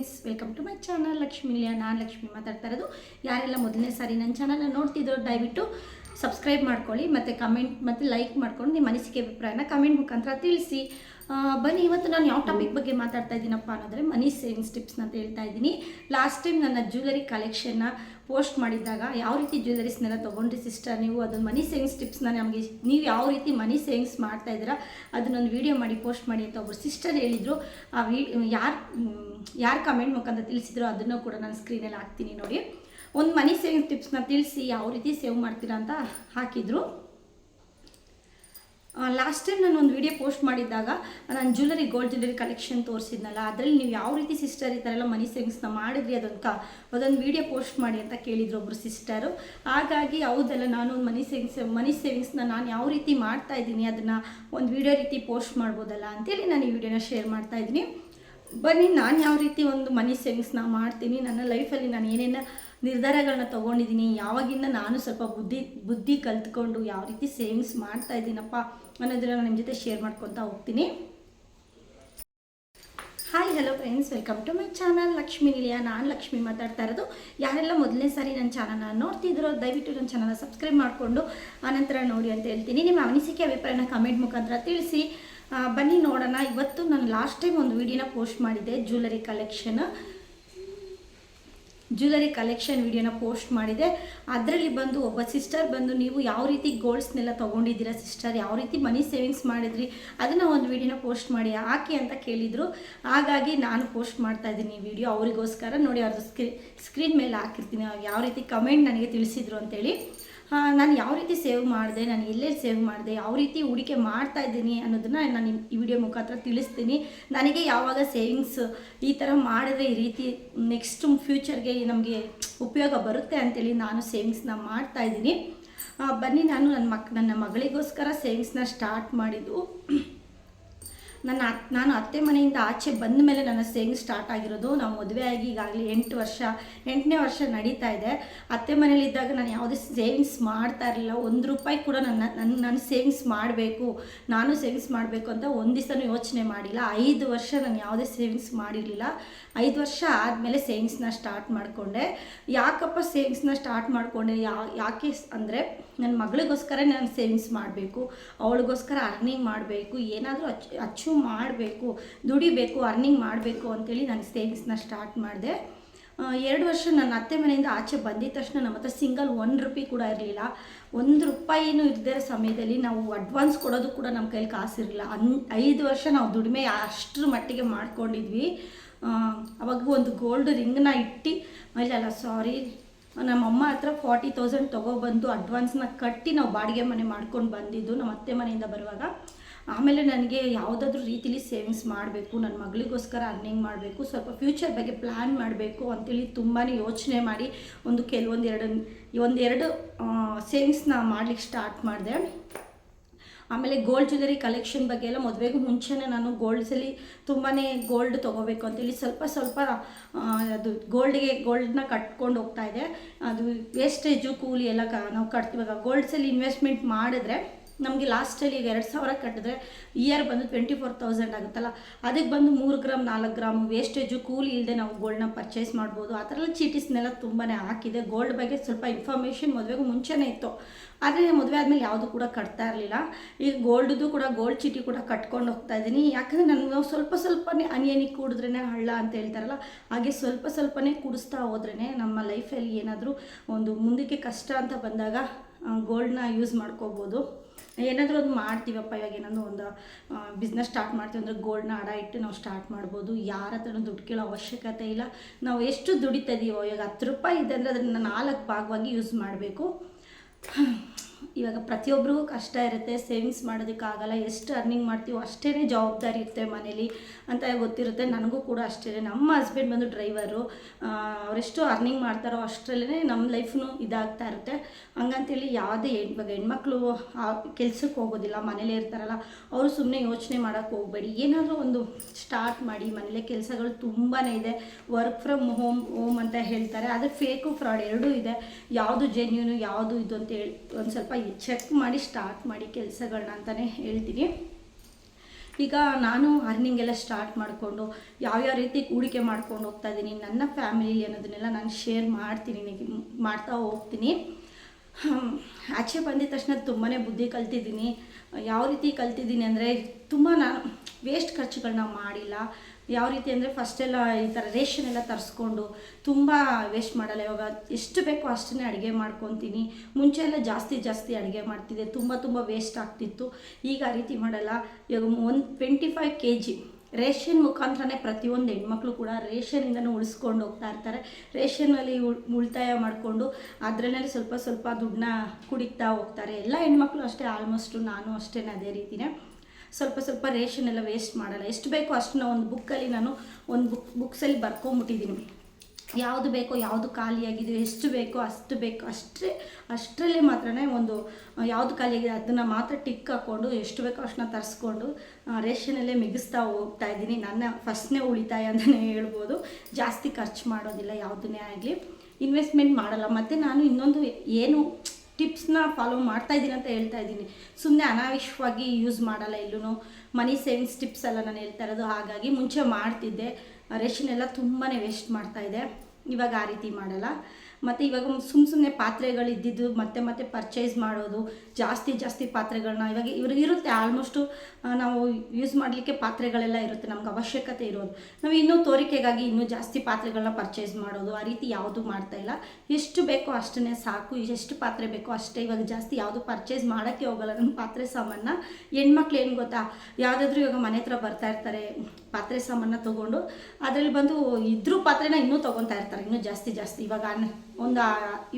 Friends welcome to my channel Lakshmi ಇಲ್ಲಿಯ ನಾನು ಲಕ್ಷ್ಮಿ ಮಾತಾಡ್ತಾ ಇರೋದು. ಯಾರೆಲ್ಲ ಮೊದಲನೇ ಸಾರಿ ನನ್ನ ಚಾನಲ್ನ ನೋಡ್ತಿದ್ರು, ದಯವಿಟ್ಟು ಸಬ್ಸ್ಕ್ರೈಬ್ ಮಾಡ್ಕೊಳ್ಳಿ, ಮತ್ತು ಕಮೆಂಟ್ ಮತ್ತು ಲೈಕ್ ಮಾಡ್ಕೊಂಡು ನಿಮ್ಮ ಅನಿಸಿಕೆ ಅಭಿಪ್ರಾಯನ ಕಮೆಂಟ್ ಮುಖಾಂತರ ತಿಳಿಸಿ. ಬನ್ನಿ, ಇವತ್ತು ನಾನು ಯಾವ ಟಾಪಿಕ್ ಬಗ್ಗೆ ಮಾತಾಡ್ತಾ ಇದ್ದೀನಪ್ಪ ಅನ್ನೋದ್ರೆ ಮನಿ ಸೇವಿಂಗ್ಸ್ ಟಿಪ್ಸ್ ಅಂತ ಹೇಳ್ತಾ ಇದ್ದೀನಿ. ಲಾಸ್ಟ್ ಟೈಮ್ ನನ್ನ ಜ್ಯುವೆಲರಿ ಕಲೆಕ್ಷನ್ನ ಪೋಸ್ಟ್ ಮಾಡಿದ್ದಾಗ ಯಾವ ರೀತಿ ಜ್ಯುವೆಲರೀಸ್ನೆಲ್ಲ ತೊಗೊಂಡ್ರಿ ಸಿಸ್ಟರ್ ನೀವು? ಅದೊಂದು ಮನಿ ಸೇವಿಂಗ್ಸ್ ಟಿಪ್ಸ್ನ ನಮಗೆ ನೀವು ಯಾವ ರೀತಿ ಮನಿ ಸೇವಿಂಗ್ಸ್ ಮಾಡ್ತಾ ಇದ್ದೀರಾ? ಅದನ್ನೊಂದು ವಿಡಿಯೋ ಮಾಡಿ ಪೋಸ್ಟ್ ಮಾಡಿ ಅಂತ ಒಬ್ಬರು ಸಿಸ್ಟರ್ ಹೇಳಿದರು. ಆ ವಿ, ಯಾರು ಯಾರು ಕಮೆಂಟ್ ಮುಖಾಂತರ ತಿಳಿಸಿದ್ರು ಅದನ್ನು ಕೂಡ ನಾನು ಸ್ಕ್ರೀನಲ್ಲಿ ಹಾಕ್ತೀನಿ ನೋಡಿ. ಒಂದು ಮನಿ ಸೇವಿಂಗ್ಸ್ ಟಿಪ್ಸ್ನ ತಿಳಿಸಿ ಯಾವ ರೀತಿ ಸೇವ್ ಮಾಡ್ತೀರಾ ಅಂತ ಹಾಕಿದರು. ಲಾಸ್ಟ್ ಟೈಮ್ ನಾನು ಒಂದು ವಿಡಿಯೋ ಪೋಸ್ಟ್ ಮಾಡಿದ್ದಾಗ, ನಾನು ಜ್ಯುವೆಲರಿ ಗೋಲ್ಡ್ ಜ್ಯುವೆಲರಿ ಕಲೆಕ್ಷನ್ ತೋರಿಸಿದ್ನಲ್ಲ, ಅದರಲ್ಲಿ ನೀವು ಯಾವ ರೀತಿ ಸಿಸ್ಟರ್ ಈ ಥರ ಎಲ್ಲ ಮನಿ ಸೇವಿಂಗ್ಸ್ನ ಮಾಡಿದ್ರಿ ಅದಂತ, ಅದೊಂದು ವಿಡಿಯೋ ಪೋಸ್ಟ್ ಮಾಡಿ ಅಂತ ಕೇಳಿದ್ರು ಒಬ್ಬರು ಸಿಸ್ಟರು ಹಾಗಾಗಿ ಹೌದಲ್ಲ, ನಾನು ಒಂದು ಮನಿ ಸೇವಿಂಗ್ಸ್ ಮನಿ ಸೇವಿಂಗ್ಸ್ನ ನಾನು ಯಾವ ರೀತಿ ಮಾಡ್ತಾ ಇದ್ದೀನಿ, ಅದನ್ನು ಒಂದು ವಿಡಿಯೋ ರೀತಿ ಪೋಸ್ಟ್ ಮಾಡ್ಬೋದಲ್ಲ ಅಂತೇಳಿ ನಾನು ಈ ವಿಡಿಯೋನ ಶೇರ್ ಮಾಡ್ತಾ ಇದ್ದೀನಿ. ಬನ್ನಿ, ನಾನು ಯಾವ ರೀತಿ ಒಂದು ಮನಿ ಸೇವಿಂಗ್ಸ್ನ ಮಾಡ್ತೀನಿ, ನನ್ನ ಲೈಫಲ್ಲಿ ನಾನು ಏನೇನು ನಿರ್ಧಾರಗಳನ್ನ ತೊಗೊಂಡಿದ್ದೀನಿ. ಯಾವಾಗಿಂದ ನಾನು ಸ್ವಲ್ಪ ಬುದ್ಧಿ ಬುದ್ಧಿ ಕಲ್ತ್ಕೊಂಡು ಯಾವ ರೀತಿ ಸೇವಿಂಗ್ಸ್ ಮಾಡ್ತಾ ಇದ್ದೀನಪ್ಪ ಅನ್ನೋದನ್ನ ನಾನು ನಿಮ್ಮ ಜೊತೆ ಶೇರ್ ಮಾಡ್ಕೊತಾ ಹೋಗ್ತೀನಿ. Hi hello friends welcome to my channel Lakshmi ನಿಲಿಯಾ. ನಾನು ಲಕ್ಷ್ಮಿ ಮಾತಾಡ್ತಾ ಇರೋದು. ಯಾರೆಲ್ಲ ಮೊದಲನೇ ಸಾರಿ ನನ್ನ ಚಾನಲ್ನ ನೋಡ್ತಿದ್ರೋ, ದಯವಿಟ್ಟು ನನ್ನ ಚಾನಲ್ನ ಸಬ್ಸ್ಕ್ರೈಬ್ ಮಾಡಿಕೊಂಡು ಆನಂತರ ನೋಡಿ ಅಂತ ಹೇಳ್ತೀನಿ. ನಿಮ್ಮ ಅನಿಸಿಕೆ, ಅಭಿಪ್ರಾಯನ ಕಮೆಂಟ್ ಮುಖಾಂತರ ತಿಳಿಸಿ. ಬನ್ನಿ ನೋಡೋಣ. ಇವತ್ತು ನಾನು ಲಾಸ್ಟ್ ಟೈಮ್ ಒಂದು ವಿಡಿಯೋನ ಪೋಸ್ಟ್ ಮಾಡಿದ್ದೆ ಜ್ಯುವೆಲರಿ ಕಲೆಕ್ಷನ್ ಜ್ಯುವೆಲರಿ ಕಲೆಕ್ಷನ್ ವಿಡಿಯೋನ ಪೋಸ್ಟ್ ಮಾಡಿದೆ. ಅದರಲ್ಲಿ ಬಂದು ಒಬ್ಬ ಸಿಸ್ಟರ್ ಬಂದು ನೀವು ಯಾವ ರೀತಿ ಗೋಲ್ಡ್ಸ್ನೆಲ್ಲ ತೊಗೊಂಡಿದ್ದೀರಾ ಸಿಸ್ಟರ್ ಯಾವ ರೀತಿ ಮನಿ ಸೇವಿಂಗ್ಸ್ ಮಾಡಿದ್ರಿ? ಅದನ್ನು ಒಂದು ವಿಡಿಯೋನ ಪೋಸ್ಟ್ ಮಾಡಿ. ಹಾಕಿ ಅಂತ ಕೇಳಿದರು. ಹಾಗಾಗಿ ನಾನು ಪೋಸ್ಟ್ ಮಾಡ್ತಾ ಇದ್ದೀನಿ ಈ ವಿಡಿಯೋ ಅವರಿಗೋಸ್ಕರ. ನೋಡಿ ಅವ್ರದ್ದು ಸ್ಕ್ರೀನ್ ಸ್ಕ್ರೀನ್ ಮೇಲೆ ಹಾಕಿರ್ತೀನಿ. ಯಾವ ರೀತಿ ಕಮೆಂಟ್ ನನಗೆ ತಿಳಿಸಿದ್ರು ಅಂತೇಳಿ. ನಾನು ಯಾವ ರೀತಿ ಸೇವ್ ಮಾಡಿದೆ, ನಾನು ಎಲ್ಲೆಲ್ಲಿ ಸೇವ್ ಮಾಡಿದೆ, ಯಾವ ರೀತಿ ಹೂಡಿಕೆ ಮಾಡ್ತಾ ಇದ್ದೀನಿ ಅನ್ನೋದನ್ನ ನಾನು ಈ ವಿಡಿಯೋ ಮುಖಾಂತರ ತಿಳಿಸ್ತೀನಿ. ನನಗೆ ಯಾವಾಗ ಸೇವಿಂಗ್ಸ್ ಈ ಥರ ಮಾಡಿದ್ರೆ ಈ ರೀತಿ ನೆಕ್ಸ್ಟ್ ಫ್ಯೂಚರ್ಗೆ ನಮಗೆ ಉಪಯೋಗ ಬರುತ್ತೆ ಅಂತೇಳಿ ನಾನು ಸೇವಿಂಗ್ಸ್ನ ಮಾಡ್ತಾ ಇದ್ದೀನಿ. ಬನ್ನಿ ನಾನು ನನ್ನ ಮಕ್, ನನ್ನ ಮಗಳಿಗೋಸ್ಕರ ಸೇವಿಂಗ್ಸ್ನ ಸ್ಟಾರ್ಟ್ ಮಾಡಿದ್ದು. ನನ್ನ ನಾನು ಅತ್ತೆ ಮನೆಯಿಂದ ಆಚೆ ಬಂದ ಮೇಲೆ ನನ್ನ ಸೇವಿಂಗ್ ಸ್ಟಾರ್ಟ್ ಆಗಿರೋದು. ನಾವು ಮದುವೆ ಆಗಿ ಈಗಾಗಲೇ ಎಂಟು ವರ್ಷ, ಎಂಟನೇ ವರ್ಷ ನಡೀತಾ ಇದೆ. ಅತ್ತೆ ಮನೇಲಿದ್ದಾಗ ನಾನು ಯಾವುದೇ ಸೇವಿಂಗ್ಸ್ ಮಾಡ್ತಾ ಇರಲಿಲ್ಲ. ಒಂದು ರೂಪಾಯಿ ಕೂಡ ನನ್ನ ನನ್ನ, ನಾನು ಸೇವಿಂಗ್ಸ್ ಮಾಡಬೇಕು, ನಾನು ಸೇವಿಂಗ್ಸ್ ಮಾಡಬೇಕು ಅಂತ ಒಂದು ದಿವಸನೂ ಯೋಚನೆ ಮಾಡಿಲ್ಲ. ಐದು ವರ್ಷ ನಾನು ಯಾವುದೇ ಸೇವಿಂಗ್ಸ್ ಮಾಡಿರಲಿಲ್ಲ. ಐದು ವರ್ಷ ಆದಮೇಲೆ ಸೇವಿಂಗ್ಸ್ನ ಸ್ಟಾರ್ಟ್ ಮಾಡಿಕೊಂಡೆ. ಯಾಕಪ್ಪ ಸೇವಿಂಗ್ಸ್ನ ಸ್ಟಾರ್ಟ್ ಮಾಡಿಕೊಂಡೆ? ಯಾ, ಯಾಕೆ ಅಂದರೆ ನನ್ನ ಮಗಳಿಗೋಸ್ಕರ ನಾನು ಸೇವಿಂಗ್ಸ್ ಮಾಡಬೇಕು. ಅವಳಿಗೋಸ್ಕರ ಅರ್ನಿಂಗ್ ಮಾಡಬೇಕು. ಏನಾದರೂ ಅಚ್ ಅಚೀವ್ ಮಾಡಬೇಕು, ದುಡಿಬೇಕು ಅರ್ನಿಂಗ್ ಮಾಡಬೇಕು ಅಂತೇಳಿ ನಾನು ಸೇವಿಂಗ್ಸ್ನ ಸ್ಟಾರ್ಟ್ ಮಾಡಿದೆ. ಎರಡು ವರ್ಷ ನನ್ನ ಅತ್ತೆ ಮನೆಯಿಂದ ಆಚೆ ಬಂದಿದ ತಕ್ಷಣ ನಮ್ಮ ಹತ್ರ ಸಿಂಗಲ್ ಒನ್ ರುಪಿ ಕೂಡ ಇರಲಿಲ್ಲ. ಒಂದು ರೂಪಾಯಿನೂ ಇರದೇ ಇರೋ ಸಮಯದಲ್ಲಿ ನಾವು ಅಡ್ವಾನ್ಸ್ ಕೊಡೋದು ಕೂಡ ನಮ್ಮ ಕೈಲಿ ಕಾಸಿರಲಿಲ್ಲ. ಅನ್, ಐದು ವರ್ಷ ನಾವು ದುಡಿಮೆ ಅಷ್ಟರ ಮಟ್ಟಿಗೆ ಮಾಡ್ಕೊಂಡಿದ್ವಿ. ಅವಾಗ ಒಂದು ಗೋಲ್ಡ್ ರಿಂಗ್ನ ಇಟ್ಟು ಇಲ್ಲ ಸಾರಿ ನಮ್ಮ ಅಮ್ಮ ಹತ್ರ ಫಾರ್ಟಿ ತೌಸಂಡ್ ತೊಗೊಬಂದು ಅಡ್ವಾನ್ಸ್ನ ಕಟ್ಟಿ ನಾವು ಬಾಡಿಗೆ ಮನೆ ಮಾಡ್ಕೊಂಡು ಬಂದಿದ್ದು ನಮ್ಮ ಅತ್ತೆ ಮನೆಯಿಂದ ಬರುವಾಗ. ಆಮೇಲೆ ನನಗೆ ಯಾವುದಾದ್ರೂ ರೀತಿಲಿ ಸೇವಿಂಗ್ಸ್ ಮಾಡಬೇಕು ನನ್ನ ಮಗಳಿಗೋಸ್ಕರ ಅರ್ನಿಂಗ್ ಮಾಡಬೇಕು, ಸ್ವಲ್ಪ ಫ್ಯೂಚರ್ ಬಗ್ಗೆ ಪ್ಲ್ಯಾನ್ ಮಾಡಬೇಕು ಅಂತೇಳಿ ತುಂಬಾ ಯೋಚನೆ ಮಾಡಿ ಒಂದು ಕೆಲವೊಂದು ಎರಡು ಒಂದೆರಡು ಸೇವಿಂಗ್ಸ್ನ ಮಾಡ್ಲಿಕ್ಕೆ ಸ್ಟಾರ್ಟ್ ಮಾಡಿದೆ. ಆಮೇಲೆ ಗೋಲ್ಡ್ ಜ್ಯುವೆಲರಿ ಕಲೆಕ್ಷನ್ ಬಗ್ಗೆ ಎಲ್ಲ ಮದುವೆಗೂ ಮುಂಚೆನೇ ನಾನು ಗೋಲ್ಡ್ಸಲ್ಲಿ ತುಂಬಾ ಗೋಲ್ಡ್ ತೊಗೋಬೇಕು ಅಂತೇಳಿ ಸ್ವಲ್ಪ ಸ್ವಲ್ಪ ಅದು ಗೋಲ್ಡ್ಗೆ ಗೋಲ್ಡ್ನ ಕಟ್ಕೊಂಡು ಹೋಗ್ತಾ ಇದೆ ಅದು ವೇಸ್ಟೇಜು ಕೂಲಿ ಎಲ್ಲ ಕ, ನಾವು ಕಟ್ತೀವಾಗ ಗೋಲ್ಡ್ಸಲ್ಲಿ ಇನ್ವೆಸ್ಟ್ಮೆಂಟ್ ಮಾಡಿದ್ರೆ ನಮಗೆ ಲಾಸ್ಟಲ್ಲಿ ಈಗ ಎರಡು ಸಾವಿರ ಕಟ್ಟಿದ್ರೆ ಇಯರ್ ಬಂದು ಟ್ವೆಂಟಿ ಫೋರ್ ತೌಸಂಡ್ ಆಗುತ್ತಲ್ಲ? ಅದಕ್ಕೆ ಬಂದು ಮೂರು ಗ್ರಾಮ್, ನಾಲ್ಕು ಗ್ರಾಮ್ ವೇಸ್ಟೇಜು ಕೂಲಿ ಇಲ್ಲದೆ ನಾವು ಗೋಲ್ಡ್ನ ಪರ್ಚೇಸ್ ಮಾಡ್ಬೋದು. ಆ ಥರ ಎಲ್ಲ ಚೀಟೀಸ್ನೆಲ್ಲ ತುಂಬಾ ಹಾಕಿದೆ. ಗೋಲ್ಡ್ ಬಗ್ಗೆ ಸ್ವಲ್ಪ ಇನ್ಫಾರ್ಮೇಷನ್ ಮದುವೆಗೂ ಮುಂಚೆನೇ ಇತ್ತು. ಆದರೆ ಮದುವೆ ಆದಮೇಲೆ ಯಾವುದು ಕೂಡ ಕಟ್ತಾ ಇರಲಿಲ್ಲ. ಈಗ ಗೋಲ್ಡ್ದು ಕೂಡ ಗೋಲ್ಡ್ ಚೀಟಿ ಕೂಡ ಕಟ್ಕೊಂಡು ಹೋಗ್ತಾ ಇದ್ದೀನಿ. ಯಾಕಂದರೆ ನನಗೆ ಸ್ವಲ್ಪ ಸ್ವಲ್ಪನೇ ಅನಿಯನಿ ಕೂಡಿದ್ರೇ ಹಳ್ಳ ಅಂತ ಹೇಳ್ತಾರಲ್ಲ, ಹಾಗೆ ಸ್ವಲ್ಪ ಸ್ವಲ್ಪನೇ ಕುಡಿಸ್ತಾ ಹೋದ್ರೇ ನಮ್ಮ ಲೈಫಲ್ಲಿ ಏನಾದರೂ ಒಂದು ಮುಂದಕ್ಕೆ ಕಷ್ಟ ಅಂತ ಬಂದಾಗ ಗೋಲ್ಡ್ನ ಯೂಸ್ ಮಾಡ್ಕೋಬೋದು. ಏನಾದರೂ ಒಂದು ಮಾಡ್ತೀವಪ್ಪ, ಇವಾಗ ಏನಾದರೂ ಒಂದು ಬಿಸ್ನೆಸ್ ಸ್ಟಾರ್ಟ್ ಮಾಡ್ತೀವಿ ಅಂದರೆ ಗೋಲ್ಡ್ನ ಅಡ ಇಟ್ಟು ನಾವು ಸ್ಟಾರ್ಟ್ ಮಾಡ್ಬೋದು. ಯಾರ ಹತ್ರ ದುಡ್ಡು ಕೇಳೋ ಅವಶ್ಯಕತೆ ಇಲ್ಲ. ನಾವು ಎಷ್ಟು ದುಡಿತಾ ಇದೀವೋ, ಇವಾಗ ಹತ್ತು ರೂಪಾಯಿ ಇದೆ ಅಂದರೆ ಅದನ್ನು ನಾಲ್ಕು ಭಾಗವಾಗಿ ಯೂಸ್ ಮಾಡಬೇಕು. ಇವಾಗ ಪ್ರತಿಯೊಬ್ಬರಿಗೂ ಕಷ್ಟ ಇರುತ್ತೆ ಸೇವಿಂಗ್ಸ್ ಮಾಡೋದಕ್ಕಾಗಲ್ಲ, ಎಷ್ಟು ಅರ್ನಿಂಗ್ ಮಾಡ್ತೀವೋ ಅಷ್ಟೇ ಜವಾಬ್ದಾರಿ ಇರುತ್ತೆ ಮನೇಲಿ ಅಂತ ಗೊತ್ತಿರುತ್ತೆ. ನನಗೂ ಕೂಡ ಅಷ್ಟೇ ನಮ್ಮ ಹಸ್ಬೆಂಡ್ ಬಂದು ಡ್ರೈವರು ಅವರೆಷ್ಟು ಅರ್ನಿಂಗ್ ಮಾಡ್ತಾರೋ ಅಷ್ಟರಲ್ಲೇ ನಮ್ಮ ಲೈಫ್ನು ಇದಾಗ್ತಾ ಇರುತ್ತೆ. ಹಂಗಂತೇಳಿ ಯಾವುದೇ ಇವಾಗ ಹೆಣ್ಮಕ್ಳು ಕೆಲ್ಸಕ್ಕೆ ಹೋಗೋದಿಲ್ಲ, ಮನೇಲೇ ಇರ್ತಾರಲ್ಲ, ಅವರು ಸುಮ್ಮನೆ ಯೋಚನೆ ಮಾಡೋಕ್ಕೆ ಹೋಗಬೇಡಿ. ಏನಾದರೂ ಒಂದು ಸ್ಟಾರ್ಟ್ ಮಾಡಿ, ಮನೇಲೆ ಕೆಲಸಗಳು ತುಂಬಾ ಇದೆ ವರ್ಕ್ ಫ್ರಮ್ ಹೋಮ್ ಹೋಮ್ ಅಂತ ಹೇಳ್ತಾರೆ. ಆದರೆ ಫೇಕು ಫ್ರಾಡ್ ಎರಡೂ ಇದೆ. ಯಾವುದು ಜೆನ್ಯೂನು ಯಾವುದು ಇದು ಅಂತ ಹೇಳಿ ಒಂದು ಸ್ವಲ್ಪ ಚೆಕ್ ಮಾಡಿ ಸ್ಟಾರ್ಟ್ ಮಾಡಿ ಕೆಲಸಗಳನ್ನ ಅಂತಲೇ ಹೇಳ್ತೀನಿ ಈಗ ನಾನು ಅರ್ನಿಂಗ್ ಎಲ್ಲ ಸ್ಟಾರ್ಟ್ ಮಾಡಿಕೊಂಡು, ಯಾವ್ಯಾವ ರೀತಿ ಹೂಡಿಕೆ ಮಾಡ್ಕೊಂಡು ಹೋಗ್ತಾ ಇದ್ದೀನಿ, ನನ್ನ ಫ್ಯಾಮಿಲಿ ಅನ್ನೋದನ್ನೆಲ್ಲ ನಾನು ಶೇರ್ ಮಾಡ್ತೀನಿ ಮಾಡ್ತಾ ಹೋಗ್ತೀನಿ. ಆಚೆ ಬಂದಿದ ತಕ್ಷಣ ತುಂಬಾ ಬುದ್ಧಿ ಕಲ್ತಿದ್ದೀನಿ. ಯಾವ ರೀತಿ ಕಲ್ತಿದ್ದೀನಿ ಅಂದರೆ ತುಂಬ ನಾನು ವೇಸ್ಟ್ ಖರ್ಚುಗಳನ್ನ ಮಾಡಿಲ್ಲ. ಯಾವ ರೀತಿ ಅಂದರೆ ಫಸ್ಟೆಲ್ಲ ಈ ಥರ ರೇಷನ್ ಎಲ್ಲ ತರಿಸ್ಕೊಂಡು ತುಂಬ ವೇಸ್ಟ್ ಮಾಡಲ್ಲ. ಇವಾಗ ಎಷ್ಟು ಬೇಕೋ ಅಷ್ಟನ್ನೇ ಅಡುಗೆ ಮಾಡ್ಕೊತೀನಿ. ಮುಂಚೆ ಎಲ್ಲ ಜಾಸ್ತಿ ಜಾಸ್ತಿ ಅಡುಗೆ ಮಾಡ್ತಿದ್ದೆ. ತುಂಬ ತುಂಬ ವೇಸ್ಟ್ ಆಗ್ತಿತ್ತು. ಈಗ ಆ ರೀತಿ ಮಾಡಲ್ಲ. ಇವಾಗ ಒಂದು twenty five K G ration ಮುಖಾಂತರನೇ ಪ್ರತಿಯೊಂದು ಹೆಣ್ಮಕ್ಳು ಕೂಡ ರೇಷನಿಂದನೂ ಉಳಿಸ್ಕೊಂಡು ಹೋಗ್ತಾ ಇರ್ತಾರೆ. ರೇಷನಲ್ಲಿ ಉಳ್- ಉಳಿತಾಯ ಮಾಡಿಕೊಂಡು ಅದರಲ್ಲೇ ಸ್ವಲ್ಪ ಸ್ವಲ್ಪ ದುಡ್ಡನ್ನ ಕುಡಿತಾ ಹೋಗ್ತಾರೆ. ಎಲ್ಲ ಹೆಣ್ಮಕ್ಳು ಅಷ್ಟೇ, ಆಲ್ಮೋಸ್ಟು ನಾನು ಅಷ್ಟೇ ಅದೇ ರೀತಿನೇ. ಸ್ವಲ್ಪ ಸ್ವಲ್ಪ ರೇಷನ್ ಎಲ್ಲ ವೇಸ್ಟ್ ಮಾಡಲ್ಲ. ಎಷ್ಟು ಬೇಕೋ ಅಷ್ಟನ್ನ ಒಂದು ಬುಕ್ಕಲ್ಲಿ ನಾನು, ಒಂದು ಬುಕ್, ಬುಕ್ಸಲ್ಲಿ ಬರ್ಕೊಂಬಿಟ್ಟಿದ್ದೀನಿ. ಯಾವುದು ಬೇಕೋ ಯಾವುದು ಖಾಲಿಯಾಗಿದೆ, ಎಷ್ಟು ಬೇಕೋ ಅಷ್ಟು ಬೇಕು, ಅಷ್ಟೇ, ಅಷ್ಟರಲ್ಲೇ ಮಾತ್ರನೇ ಒಂದು ಯಾವುದು ಖಾಲಿಯಾಗಿದೆ ಅದನ್ನು ಮಾತ್ರ ಟಿಕ್ ಹಾಕ್ಕೊಂಡು ಎಷ್ಟು ಬೇಕೋ ಅಷ್ಟನ್ನ ತರಿಸ್ಕೊಂಡು ರೇಷನಲ್ಲೇ ಮಿಗಿಸ್ತಾ ಹೋಗ್ತಾ ಇದ್ದೀನಿ. ನನ್ನ ಫಸ್ಟ್ನೇ ಉಳಿತಾಯ ಅಂತಲೇ ಹೇಳ್ಬೋದು. ಜಾಸ್ತಿ ಖರ್ಚು ಮಾಡೋದಿಲ್ಲ ಯಾವುದನ್ನೇ ಆಗಲಿ. ಇನ್ವೆಸ್ಟ್ಮೆಂಟ್ ಮಾಡಲ್ಲ. ಮತ್ತು ನಾನು ಇನ್ನೊಂದು ಏನು ಟಿಪ್ಸ್ನ ಫಾಲೋ ಮಾಡ್ತಾ ಇದ್ದೀನಿ ಅಂತ ಹೇಳ್ತಾ ಇದ್ದೀನಿ. ಸುಮ್ಮನೆ ಅನಾವಶ್ಯವಾಗಿ ಯೂಸ್ ಮಾಡಲ್ಲ ಎಲ್ಲೂ ಮನಿ ಸೇವಿಂಗ್ಸ್ ಟಿಪ್ಸ್ ಎಲ್ಲ ನಾನು ಹೇಳ್ತಾ ಇರೋದು. ಹಾಗಾಗಿ ಮುಂಚೆ ಮಾಡ್ತಿದ್ದೆ. ರೇಷನ್ ಎಲ್ಲ ತುಂಬಾ ವೇಸ್ಟ್ ಮಾಡ್ತಾ ಇದೆ. ಇವಾಗ ಆ ರೀತಿ ಮಾಡಲ್ಲ. ಮತ್ತು ಇವಾಗ ಸುಮ್ಮ ಸುಮ್ಮನೆ ಪಾತ್ರೆಗಳು ಇದ್ದಿದ್ದು, ಮತ್ತೆ ಮತ್ತೆ ಪರ್ಚೇಸ್ ಮಾಡೋದು, ಜಾಸ್ತಿ ಜಾಸ್ತಿ ಪಾತ್ರೆಗಳನ್ನ ಇವಾಗ ಇವ್ರಿಗೆ ಇರುತ್ತೆ. ಆಲ್ಮೋಸ್ಟು ನಾವು ಯೂಸ್ ಮಾಡಲಿಕ್ಕೆ ಪಾತ್ರೆಗಳೆಲ್ಲ ಇರುತ್ತೆ. ನಮ್ಗೆ ಅವಶ್ಯಕತೆ ಇರೋದು. ನಾವು ಇನ್ನೂ ತೋರಿಕೆಗಾಗಿ ಇನ್ನೂ ಜಾಸ್ತಿ ಪಾತ್ರೆಗಳನ್ನ ಪರ್ಚೇಸ್ ಮಾಡೋದು, ಆ ರೀತಿ ಯಾವುದು ಮಾಡ್ತಾ ಇಲ್ಲ. ಎಷ್ಟು ಬೇಕೋ ಅಷ್ಟನ್ನೇ ಸಾಕು. ಎಷ್ಟು ಪಾತ್ರೆ ಬೇಕೋ ಅಷ್ಟೇ ಇವಾಗ ಜಾಸ್ತಿ ಯಾವುದು ಪರ್ಚೇಸ್ ಮಾಡೋಕ್ಕೆ ಹೋಗಲ್ಲ. ನಮ್ಮ ಪಾತ್ರೆ ಸಾಮಾನ ಹೆಣ್ಮಕ್ಳು ಏನು ಗೊತ್ತಾ? ಯಾವುದಾದ್ರೂ ಇವಾಗ ಮನೆ ಹತ್ರ ಬರ್ತಾ ಇರ್ತಾರೆ. ಪಾತ್ರೆ ಸಾಮಾನ ತೊಗೊಂಡು ಅದರಲ್ಲಿ ಬಂದು ಇದ್ರೂ ಪಾತ್ರೆನ ಇನ್ನೂ ತೊಗೊತಾ ಇರ್ತಾರೆ, ಇನ್ನೂ ಜಾಸ್ತಿ ಜಾಸ್ತಿ. ಇವಾಗ ಒಂದು